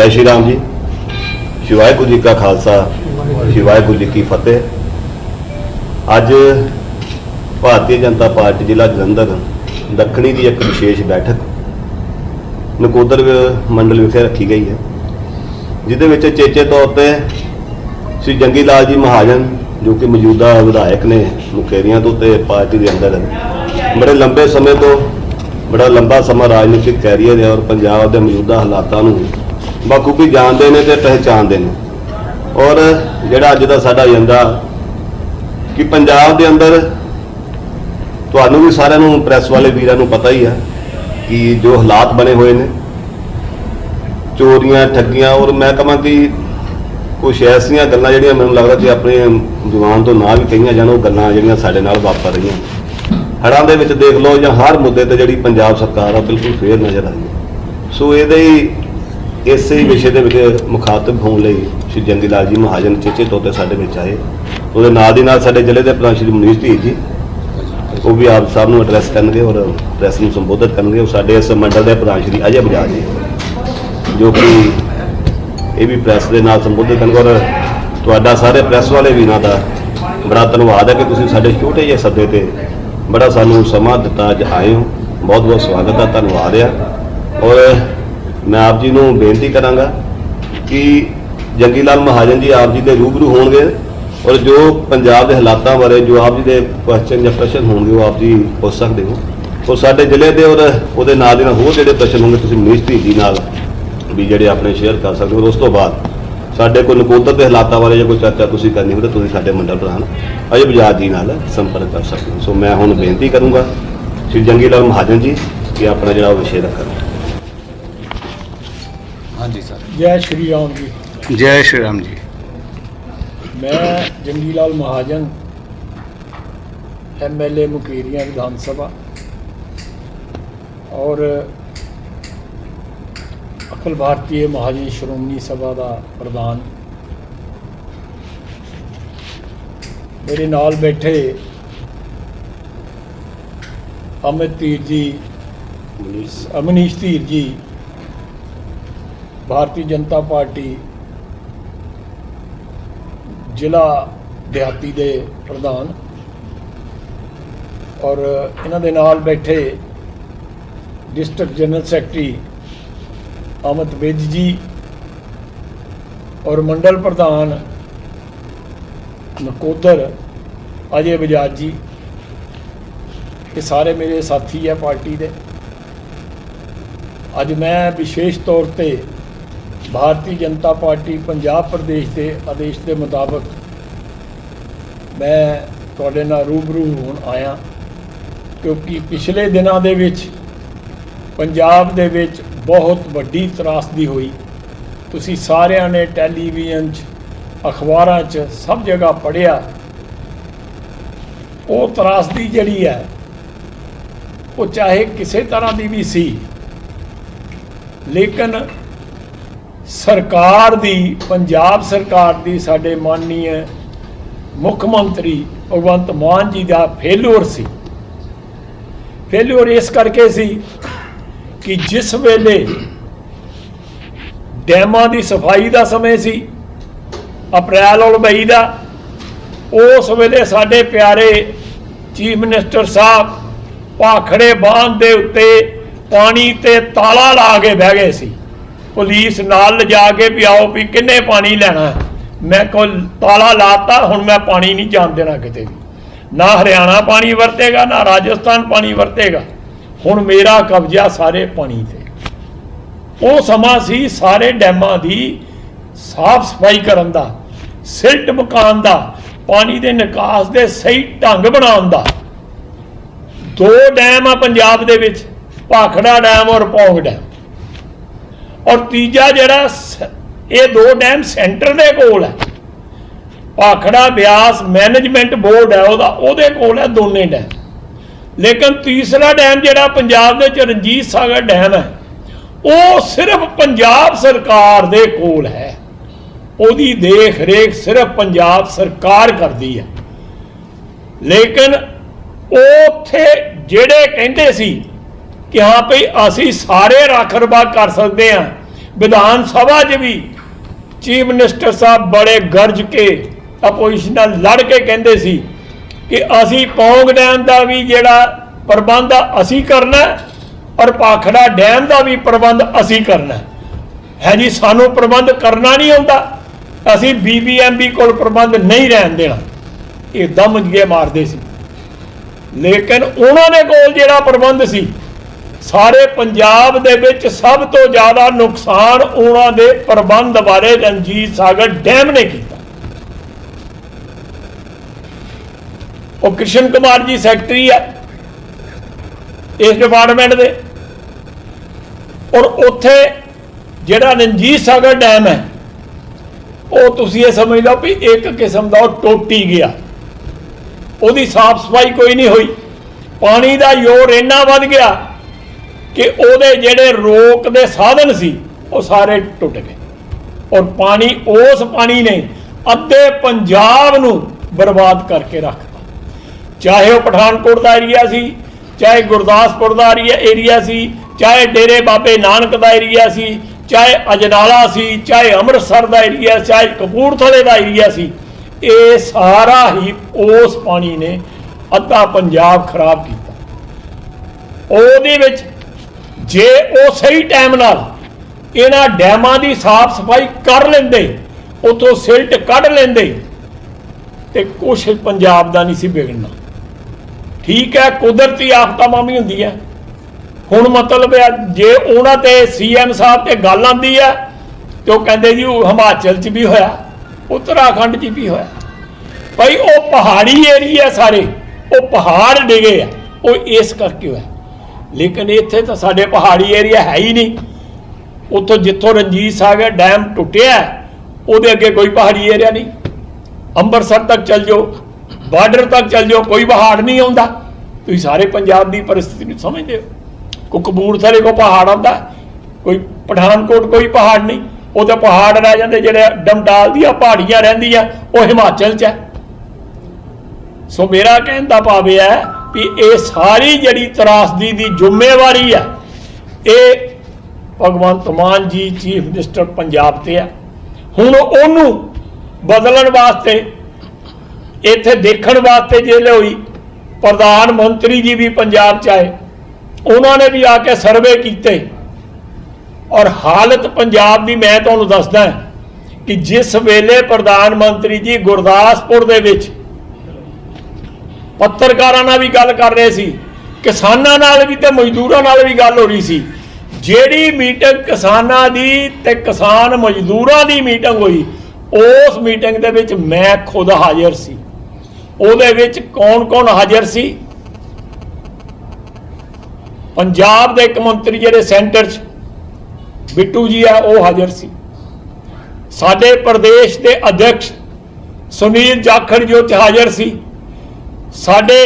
ਜੈ ਸ਼੍ਰੀ ਰਾਮ ਜੀ। ਸ਼੍ਰੀ ਵਾਹਿਗੁਰੂ ਜੀ ਕਾ ਖਾਲਸਾ, ਸ਼੍ਰੀ ਵਾਹਿਗੁਰੂ ਜੀ ਕੀ ਫਤਿਹ। ਅੱਜ ਭਾਰਤੀ ਜਨਤਾ ਪਾਰਟੀ ਜ਼ਿਲ੍ਹਾ ਜਲੰਧਰ, ਦੱਖਣੀ ਦੀ ਇੱਕ ਵਿਸ਼ੇਸ਼ ਬੈਠਕ, ਨਕੋਦਰ ਮੰਡਲ ਵਿਖੇ ਰੱਖੀ ਗਈ ਹੈ। ਜਿਹਦੇ ਵਿੱਚ ਚੇਚੇ ਤੌਰ ਤੇ ਸ੍ਰੀ ਜੰਗੀ ਲਾਲ ਜੀ ਮਹਾਜਨ, ਜੋ ਕਿ ਮੌਜੂਦਾ ਵਿਧਾਇਕ ਨੇ, ਮੁਕੇਰੀਆਂ ਤੋਂ ਤੇ ਪਾਰਟੀ ਦੇ ਅੰਦਰ ਬੜੇ ਲੰਬੇ ਸਮੇਂ ਤੋਂ, ਬੜਾ ਲੰਬਾ ਸਮਾਂ ਰਾਜਨੀਤਿਕ ਕੈਰੀਅਰ ਹੈ ਔਰ ਪੰਜਾਬ ਦੇ ਮੌਜੂਦਾ ਹਾਲਾਤਾਂ ਨੂੰ ਬਾਖੂਬੀ ਜਾਣਦੇ ਨੇ ਤੇ ਪਹਿਚਾਣਦੇ ਨੇ ਔਰ ਜਿਹੜਾ ਅੱਜ ਦਾ ਸਾਡਾ ਏਜੰਡਾ, ਕਿ ਪੰਜਾਬ ਦੇ ਅੰਦਰ ਤੁਹਾਨੂੰ ਵੀ ਸਾਰਿਆਂ ਨੂੰ ਪ੍ਰੈਸ ਵਾਲੇ ਵੀਰਾਂ ਨੂੰ ਪਤਾ ਹੀ ਆ ਕਿ ਜੋ ਹਾਲਾਤ ਬਣੇ ਹੋਏ ਨੇ, ਚੋਰੀਆਂ, ਠੱਗੀਆਂ, ਔਰ ਮੈਂ ਕਹਾਂ ਕਿ ਕੁਝ ਐਸੀਆਂ ਗੱਲਾਂ ਜਿਹੜੀਆਂ ਮੈਨੂੰ ਲੱਗਦਾ ਕਿ ਆਪਣੇ ਜਵਾਨ ਤੋਂ ਨਾ ਵੀ ਕਹੀਆਂ ਜਾਣ, ਉਹ ਗੱਲਾਂ ਜਿਹੜੀਆਂ ਸਾਡੇ ਨਾਲ ਵਾਪਰ ਰਹੀਆਂ ਹੜ੍ਹਾਂ ਦੇ ਵਿੱਚ ਦੇਖ ਲਓ ਜਾਂ ਹਰ ਮੁੱਦੇ ਤੇ ਜਿਹੜੀ ਪੰਜਾਬ ਸਰਕਾਰ ਆ ਬਿਲਕੁਲ ਫੇਰ ਨਜ਼ਰ ਆਈ ਹੈ। ਸੋ ਇਹਦੇ ਹੀ ਇਸੇ ਵਿਸ਼ੇ ਦੇ ਵਿੱਚ ਮੁਖਾਤਬ ਹੋਣ ਲਈ ਸ਼੍ਰੀ ਜੰਗੀ ਲਾਲ ਜੀ ਮਹਾਜਨ ਚੇਚੇ ਤੌਰ 'ਤੇ ਸਾਡੇ ਵਿੱਚ ਆਏ। ਉਹਦੇ ਨਾਲ ਦੀ ਨਾਲ ਸਾਡੇ ਜ਼ਿਲ੍ਹੇ ਦੇ ਪ੍ਰਧਾਨ ਸ਼੍ਰੀ ਮਨੀਸ਼ ਧੀਰ ਜੀ, ਉਹ ਵੀ ਆਪ ਸਭ ਨੂੰ ਐਡਰੈਸ ਕਰਨਗੇ ਔਰ ਪ੍ਰੈਸ ਨੂੰ ਸੰਬੋਧਿਤ ਕਰਨਗੇ। ਉਹ ਸਾਡੇ ਇਸ ਮੰਡਲ ਦੇ ਪ੍ਰਧਾਨ ਸ਼੍ਰੀ ਅਜੇ ਬਜਾਜ ਜੀ, ਜੋ ਕਿ ਇਹ ਵੀ ਪ੍ਰੈਸ ਦੇ ਨਾਲ ਸੰਬੋਧਿਤ ਕਰਨਗੇ ਔਰ ਤੁਹਾਡਾ ਸਾਰੇ ਪ੍ਰੈਸ ਵਾਲੇ ਵੀਰਾਂ ਦਾ ਬੜਾ ਧੰਨਵਾਦ ਹੈ ਕਿ ਤੁਸੀਂ ਸਾਡੇ ਛੋਟੇ ਜਿਹੇ ਸੱਦੇ ਤੇ ਬੜਾ ਸਾਨੂੰ ਸਮਾਂ ਦਿੱਤਾ। ਅੱਜ ਆਏ ਹੋ। ਬਹੁਤ ਬਹੁਤ ਸਵਾਗਤ ਹੈ, ਧੰਨਵਾਦ ਆ ਔਰ ਮੈਂ ਆਪ ਜੀ ਨੂੰ ਬੇਨਤੀ ਕਰਾਂਗਾ ਕਿ ਜੰਗੀ ਲਾਲ ਮਹਾਜਨ ਜੀ ਆਪ ਜੀ ਦੇ ਰੂਬਰੂ ਹੋਣਗੇ ਔਰ ਜੋ ਪੰਜਾਬ ਦੇ ਹਾਲਾਤਾਂ ਬਾਰੇ ਜੋ ਆਪ ਜੀ ਦੇ ਕੁਐਸਚਨ ਜਾਂ ਪ੍ਰਸ਼ਨ ਹੋਣਗੇ ਉਹ ਆਪ ਜੀ ਪੁੱਛ ਸਕਦੇ ਹੋ। ਔਰ ਸਾਡੇ ਜ਼ਿਲ੍ਹੇ ਦੇ ਔਰ ਉਹਦੇ ਨਾਲ ਦੇ ਨਾਲ ਹੋਰ ਜਿਹੜੇ ਪ੍ਰਸ਼ਨ ਹੋਣਗੇ ਤੁਸੀਂ ਮਨੀਸ਼ ਧੀ ਜੀ ਨਾਲ ਵੀ ਜਿਹੜੇ ਆਪਣੇ ਸ਼ੇਅਰ ਕਰ ਸਕਦੇ ਹੋ। ਔਰ ਉਸ ਤੋਂ ਬਾਅਦ ਸਾਡੇ ਕੋਲ ਨਕੋਦਰ ਦੇ ਹਾਲਾਤਾਂ ਬਾਰੇ ਜੇ ਕੋਈ ਚਰਚਾ ਤੁਸੀਂ ਕਰਨੀ ਹੋਵੇ ਤਾਂ ਤੁਸੀਂ ਸਾਡੇ ਮੰਡਲ ਪ੍ਰਧਾਨ ਅਜੇ ਬਜਾਜ ਜੀ ਨਾਲ ਸੰਪਰਕ ਕਰ ਸਕਦੇ ਹੋ। ਸੋ ਮੈਂ ਹੁਣ ਬੇਨਤੀ ਕਰੂੰਗਾ ਸ਼੍ਰੀ ਜੰਗੀ ਲਾਲ ਮਹਾਜਨ ਜੀ ਕਿ ਆਪਣਾ ਜਿਹੜਾ ਉਹ ਵਿਸ਼ੇ ਰੱਖਣ। ਹਾਂਜੀ ਸਰ। ਜੈ ਸ਼੍ਰੀ ਰਾਮ ਜੀ। ਜੈ ਸ਼੍ਰੀ ਰਾਮ ਜੀ। ਮੈਂ ਜੰਗੀ ਲਾਲ ਮਹਾਜਨ ਐਮਐਲਏ ਮੁਕੇਰੀਆਂ ਵਿਧਾਨ ਸਭਾ। ਔਰ ਅਖਿਲ ਭਾਰਤੀ ਮਹਾਜਨ ਸ਼੍ਰੋਮਣੀ ਸਭਾ ਦਾ ਪ੍ਰਧਾਨ। ਮੇਰੇ ਨਾਲ ਬੈਠੇ ਅਮਿਤ ਧੀਰ ਜੀ ਮਨੀਸ਼ ਅਮਨੀਸ਼ ਧੀਰ ਜੀ ਭਾਰਤੀ ਜਨਤਾ ਪਾਰਟੀ ਜ਼ਿਲ੍ਹਾ ਦਿਹਾਤੀ ਦੇ ਪ੍ਰਧਾਨ ਔਰ ਇਹਨਾਂ ਦੇ ਨਾਲ ਬੈਠੇ district general secretary Amit Vij ji ਔਰ ਮੰਡਲ ਪ੍ਰਧਾਨ ਨਕੋਦਰ ਅਜੇ ਬਜਾਜ ਜੀ। ਇਹ ਸਾਰੇ ਮੇਰੇ ਸਾਥੀ ਹੈ ਪਾਰਟੀ ਦੇ। ਅੱਜ ਮੈਂ ਵਿਸ਼ੇਸ਼ ਤੌਰ ਤੇ ਭਾਰਤੀ ਜਨਤਾ ਪਾਰਟੀ ਪੰਜਾਬ ਪ੍ਰਦੇਸ਼ ਦੇ ਆਦੇਸ਼ ਦੇ ਮੁਤਾਬਕ ਮੈਂ ਤੁਹਾਡੇ ਨਾਲ ਰੂਬਰੂ ਹੋਣ ਆਇਆ ਕਿਉਂਕਿ ਪਿਛਲੇ ਦਿਨਾਂ ਦੇ ਵਿੱਚ ਪੰਜਾਬ ਦੇ ਵਿੱਚ ਬਹੁਤ ਵੱਡੀ ਤਰਾਸਦੀ ਹੋਈ। ਤੁਸੀਂ ਸਾਰਿਆਂ ਨੇ ਟੈਲੀਵਿਜ਼ਨ 'ਚ, ਅਖਬਾਰਾਂ 'ਚ ਸਭ ਜਗ੍ਹਾ ਪੜ੍ਹਿਆ। ਉਹ ਤਰਾਸਦੀ ਜਿਹੜੀ ਹੈ, ਉਹ ਚਾਹੇ ਕਿਸੇ ਤਰ੍ਹਾਂ ਦੀ ਵੀ ਸੀ, ਲੇਕਿਨ ਸਰਕਾਰ ਦੀ, ਪੰਜਾਬ ਸਰਕਾਰ ਦੀ ਸਾਡੇ ਮਾਨਨੀय ਮੁੱਖ ਮੰਤਰੀ ਭਗਵੰਤ ਮਾਨ ਜੀ ਦਾ ਫੇਲਿਅਰ ਸੀ। ਫੇਲਿਅਰ ਇਸ ਕਰਕੇ ਸੀ ਕਿ ਜਿਸ ਵੇਲੇ ਡੈਮਾਂ ਦੀ ਸਫ਼ਾਈ ਦਾ ਸਮੇਂ ਸੀ, ਅਪ੍ਰੈਲ ਔਰ ਮਈ ਦਾ, ਉਸ ਵੇਲੇ ਸਾਡੇ ਪਿਆਰੇ ਚੀਫ ਮਿਨਿਸਟਰ ਸਾਹਿਬ ਭਾਖੜੇ ਬਾਂਧ ਦੇ ਉੱਤੇ ਪਾਣੀ ਤੇ ਤਾਲਾ ਲਾ ਕੇ ਬਹਿ ਗਏ ਸੀ। ਪੁਲਿਸ ਨਾਲ ਲਿਜਾ ਕੇ ਵੀ ਆਓ ਵੀ ਕਿੰਨੇ ਪਾਣੀ ਲੈਣਾ ਮੈਂ ਕੋਲ ਤਾਲਾ ਲਾਤਾ, ਹੁਣ ਮੈਂ ਪਾਣੀ ਨਹੀਂ ਜਾਣ ਦੇਣਾ ਕਿਤੇ ਵੀ। ਨਾ ਹਰਿਆਣਾ ਪਾਣੀ ਵਰਤੇਗਾ, ਨਾ ਰਾਜਸਥਾਨ ਪਾਣੀ ਵਰਤੇਗਾ। ਹੁਣ ਮੇਰਾ ਕਬਜ਼ਾ ਸਾਰੇ ਪਾਣੀ ਤੇ। ਉਹ ਸਮਾਂ ਸੀ ਸਾਰੇ ਡੈਮਾਂ ਦੀ ਸਾਫ਼ ਸਫ਼ਾਈ ਕਰਨ ਦਾ, ਸਿਲਟ ਮਕਾਨ ਦਾ, ਪਾਣੀ ਦੇ ਨਿਕਾਸ ਦੇ ਸਹੀ ਢੰਗ ਬਣਾਉਣ ਦਾ। ਦੋ ਡੈਮ ਆ ਪੰਜਾਬ ਦੇ ਵਿੱਚ, ਭਾਖੜਾ ਡੈਮ ਔਰ ਪੌਂਗ ਡੈਮ। ਔਰ ਤੀਜਾ ਜਿਹੜਾ ਸ- ਇਹ ਦੋ ਡੈਮ ਸੈਂਟਰ ਦੇ ਕੋਲ ਹੈ। ਭਾਖੜਾ ਬਿਆਸ ਮੈਨੇਜਮੈਂਟ ਬੋਰਡ ਹੈ, ਉਹਦਾ, ਉਹਦੇ ਕੋਲ ਹੈ ਦੋਨੇ ਡੈਮ। ਲੇਕਿਨ ਤੀਸਰਾ ਡੈਮ ਜਿਹੜਾ ਪੰਜਾਬ ਦੇ ਚ ਰਣਜੀਤ ਸਾਗਰ ਡੈਮ ਹੈ, ਉਹ ਸਿਰਫ ਪੰਜਾਬ ਸਰਕਾਰ ਦੇ ਕੋਲ ਹੈ। ਉਹਦੀ ਦੇਖ ਰੇਖ ਸਿਰਫ ਪੰਜਾਬ ਸਰਕਾਰ ਕਰਦੀ ਹੈ। ਲੇਕਿਨ ਉੱਥੇ ਜਿਹੜੇ ਕਹਿੰਦੇ ਸੀ ਕਿ ਹਾਂ ਭਈ ਅਸੀਂ ਸਾਰੇ ਰੱਖ ਰਖਾ ਕਰ ਸਕਦੇ ਹਾਂ। ਵਿਧਾਨ ਸਭਾ 'ਚ ਵੀ ਚੀਫ ਮਿਨਿਸਟਰ ਸਾਹਿਬ ਬੜੇ ਗਰਜ ਕੇ ਆਪੋਜੀਸ਼ਨ ਨਾਲ ਲੜ ਕੇ ਕਹਿੰਦੇ ਸੀ ਕਿ ਅਸੀਂ ਪੌਂਗ ਡੈਮ ਦਾ ਵੀ ਜਿਹੜਾ ਪ੍ਰਬੰਧ ਆ, ਅਸੀਂ ਕਰਨਾ ਔਰ ਪਾਖੜਾ ਡੈਮ ਦਾ ਵੀ ਪ੍ਰਬੰਧ ਅਸੀਂ ਕਰਨਾ ਹੈ। ਹੈ ਜੀ, ਸਾਨੂੰ ਪ੍ਰਬੰਧ ਕਰਨਾ ਨਹੀਂ ਆਉਂਦਾ। ਅਸੀਂ ਬੀਬੀਐਮਬੀ ਕੋਲ ਪ੍ਰਬੰਧ ਨਹੀਂ ਰਹਿਣ ਦੇਣਾ। ਇਹ ਦਮ ਜੇ ਮਾਰਦੇ ਸੀ। ਲੇਕਿਨ ਉਹਨਾਂ ਦੇ ਕੋਲ ਜਿਹੜਾ ਪ੍ਰਬੰਧ ਸੀ ਸਾਰੇ ਪੰਜਾਬ ਦੇ ਵਿੱਚ ਸਭ ਤੋਂ ਜ਼ਿਆਦਾ ਨੁਕਸਾਨ ਉਹਨਾਂ ਦੇ ਪ੍ਰਬੰਧ ਬਾਰੇ ਰਣਜੀਤ ਸਾਗਰ ਡੈਮ ਨੇ ਕੀਤਾ। ਉਹ ਕ੍ਰਿਸ਼ਨ ਕੁਮਾਰ ਜੀ ਸੈਕਟਰੀ ਹੈ ਇਸ ਡਿਪਾਰਟਮੈਂਟ ਦੇ। ਔਰ ਉੱਥੇ ਜਿਹੜਾ ਰਣਜੀਤ ਸਾਗਰ ਡੈਮ ਹੈ, ਉਹ ਤੁਸੀਂ ਇਹ ਸਮਝ ਲਓ ਵੀ ਇੱਕ ਕਿਸਮ ਦਾ ਉਹ ਟੋਟੀ ਗਿਆ। ਉਹਦੀ ਸਾਫ਼ ਸਫ਼ਾਈ ਕੋਈ ਨਹੀਂ ਹੋਈ। ਪਾਣੀ ਦਾ ਜ਼ੋਰ ਇੰਨਾ ਵੱਧ ਗਿਆ ਕਿ ਉਹਦੇ ਜਿਹੜੇ ਰੋਕ ਦੇ ਸਾਧਨ ਸੀ, ਉਹ ਸਾਰੇ ਟੁੱਟ ਗਏ। ਔਰ ਪਾਣੀ ਉਸ ਪਾਣੀ ਨੇ ਅੱਧੇ ਪੰਜਾਬ ਨੂੰ ਬਰਬਾਦ ਕਰਕੇ ਰੱਖਤਾ। ਚਾਹੇ ਉਹ ਪਠਾਨਕੋਟ ਦਾ ਏਰੀਆ ਸੀ, ਚਾਹੇ ਗੁਰਦਾਸਪੁਰ ਦਾ ਏਰੀਆ ਏਰੀਆ ਸੀ, ਚਾਹੇ ਡੇਰੇ ਬਾਬੇ ਨਾਨਕ ਦਾ ਏਰੀਆ ਸੀ, ਚਾਹੇ ਅਜਨਾਲਾ ਸੀ, ਚਾਹੇ ਅੰਮ੍ਰਿਤਸਰ ਦਾ ਏਰੀਆ ਚਾਹੇ ਕਪੂਰਥਲੇ ਦਾ ਏਰੀਆ ਸੀ, ਇਹ ਸਾਰਾ ਹੀ ਉਸ ਪਾਣੀ ਨੇ ਅੱਧਾ ਪੰਜਾਬ ਖਰਾਬ ਕੀਤਾ। ਉਹਦੇ ਵਿੱਚ ਜੇ ਉਹ ਸਹੀ ਟਾਈਮ ਨਾਲ ਇਹਨਾਂ ਡੈਮਾਂ ਦੀ ਸਾਫ਼ ਸਫ਼ਾਈ ਕਰ ਲੈਂਦੇ, ਉਥੋਂ ਸਿਲਟ ਕੱਢ ਲੈਂਦੇ, ਤੇ ਕੁਛ ਪੰਜਾਬ ਦਾ ਨਹੀਂ ਸੀ ਵਿਗੜਨਾ। ਠੀਕ ਹੈ, ਕੁਦਰਤੀ ਆਫਤਾਂ ਵੀ ਹੁੰਦੀ ਹੈ ਹੁਣ ਮਤਲਬ ਹੈ, ਜੇ ਉਹਨਾਂ ਤੇ ਸੀਐਮ ਸਾਹਿਬ ਤੇ ਗੱਲ ਆਂਦੀ ਹੈ, ਤੇ ਉਹ ਕਹਿੰਦੇ ਜੀ, ਉਹ ਹਿਮਾਚਲ 'ਚ ਵੀ ਹੋਇਆ, ਉੱਤਰਾਖੰਡ 'ਚ ਵੀ ਹੋਇਆ। ਭਾਈ ਉਹ ਪਹਾੜੀ ਏਰੀਆ ਸਾਰੇ, ਉਹ ਪਹਾੜ ਡਿਗੇ ਆ, ਉਹ ਇਸ ਕਰਕੇ ਹੋਇਆ। ਲੇਕਿਨ ਇੱਥੇ ਤਾਂ ਸਾਡੇ ਪਹਾੜੀ ਏਰੀਆ ਹੈ ਹੀ ਨਹੀਂ। ਉੱਥੋਂ ਜਿੱਥੋਂ ਰਣਜੀਤ ਸਾਗਰ ਡੈਮ ਟੁੱਟਿਆ, ਉਹਦੇ ਅੱਗੇ ਕੋਈ ਪਹਾੜੀ ਏਰੀਆ ਨਹੀਂ। ਅੰਮ੍ਰਿਤਸਰ ਤੱਕ ਚੱਲ ਜਾਓ, ਬਾਰਡਰ ਤੱਕ ਚੱਲ ਜਾਓ, ਕੋਈ ਪਹਾੜ ਨਹੀਂ ਆਉਂਦਾ। ਤੁਸੀਂ ਸਾਰੇ ਪੰਜਾਬ ਦੀ ਪਰਿਸਥਿਤੀ ਨੂੰ ਸਮਝਦੇ ਹੋ। ਕੋਈ ਕਪੂਰਥਲੇ ਕੋ ਪਹਾੜ ਆਉਂਦਾ, ਕੋਈ ਪਠਾਨਕੋਟ ਕੋਈ ਪਹਾੜ ਨਹੀਂ। ਉਹ ਤਾਂ ਪਹਾੜ ਰਹਿ ਜਾਂਦੇ, ਜਿਹੜੇ ਡਮਡਾਲ ਦੀਆਂ ਪਹਾੜੀਆਂ ਰਹਿੰਦੀਆਂ, ਉਹ ਹਿਮਾਚਲ 'ਚ ਹੈ। ਸੋ ਮੇਰਾ ਕਹਿਣ ਦਾ ਭਾਵ ਇਹ ਹੈ ਵੀ ਇਹ ਸਾਰੀ ਜਿਹੜੀ ਤਰਾਸਦੀ ਦੀ ਜ਼ਿੰਮੇਵਾਰੀ ਹੈ, ਇਹ ਭਗਵੰਤ ਮਾਨ ਜੀ ਚੀਫ ਮਿਨਿਸਟਰ ਪੰਜਾਬ ਤੇ ਆ ਹੁਣ ਉਹਨੂੰ ਬਦਲਣ ਵਾਸਤੇ, ਇੱਥੇ ਦੇਖਣ ਵਾਸਤੇ ਜੇ ਹੋਈ ਪ੍ਰਧਾਨ ਮੰਤਰੀ ਜੀ ਵੀ ਪੰਜਾਬ ਚ ਆਏ, ਉਹਨਾਂ ਨੇ ਵੀ ਆ ਕੇ ਸਰਵੇ ਕੀਤੇ। ਔਰ ਹਾਲਤ ਪੰਜਾਬ ਦੀ ਮੈਂ ਤੁਹਾਨੂੰ ਦੱਸਦਾ ਕਿ ਜਿਸ ਵੇਲੇ ਪ੍ਰਧਾਨ ਮੰਤਰੀ ਜੀ ਗੁਰਦਾਸਪੁਰ ਦੇ ਵਿੱਚ ਪੱਤਰਕਾਰਾਂ ਨਾਲ ਵੀ ਗੱਲ ਕਰ ਰਹੇ ਸੀ, ਕਿਸਾਨਾਂ ਨਾਲ ਵੀ ਤੇ ਮਜ਼ਦੂਰਾਂ ਨਾਲ ਵੀ ਗੱਲ ਹੋ ਰਹੀ ਸੀ। ਜਿਹੜੀ ਮੀਟਿੰਗ ਕਿਸਾਨਾਂ ਦੀ ਤੇ ਕਿਸਾਨ ਮਜ਼ਦੂਰਾਂ ਦੀ ਮੀਟਿੰਗ ਹੋਈ, ਉਸ ਮੀਟਿੰਗ ਦੇ ਵਿੱਚ ਮੈਂ ਖੁਦ ਹਾਜ਼ਰ ਸੀ। ਉਹਦੇ ਵਿੱਚ ਕੌਣ-ਕੌਣ ਹਾਜ਼ਰ ਸੀ? ਪੰਜਾਬ ਦੇ ਇੱਕ ਮੰਤਰੀ ਜਿਹੜੇ ਸੈਂਟਰ 'ਚ, ਬਿੱਟੂ ਜੀ ਆ, ਉਹ ਹਾਜ਼ਰ ਸੀ। ਸਾਡੇ ਪ੍ਰਦੇਸ਼ ਦੇ ਅਧਿਕਸ਼ ਸੁਨੀਲ ਜਾਖੜ ਜੀ ਉੱਥੇ ਹਾਜ਼ਰ ਸੀ। ਸਾਡੇ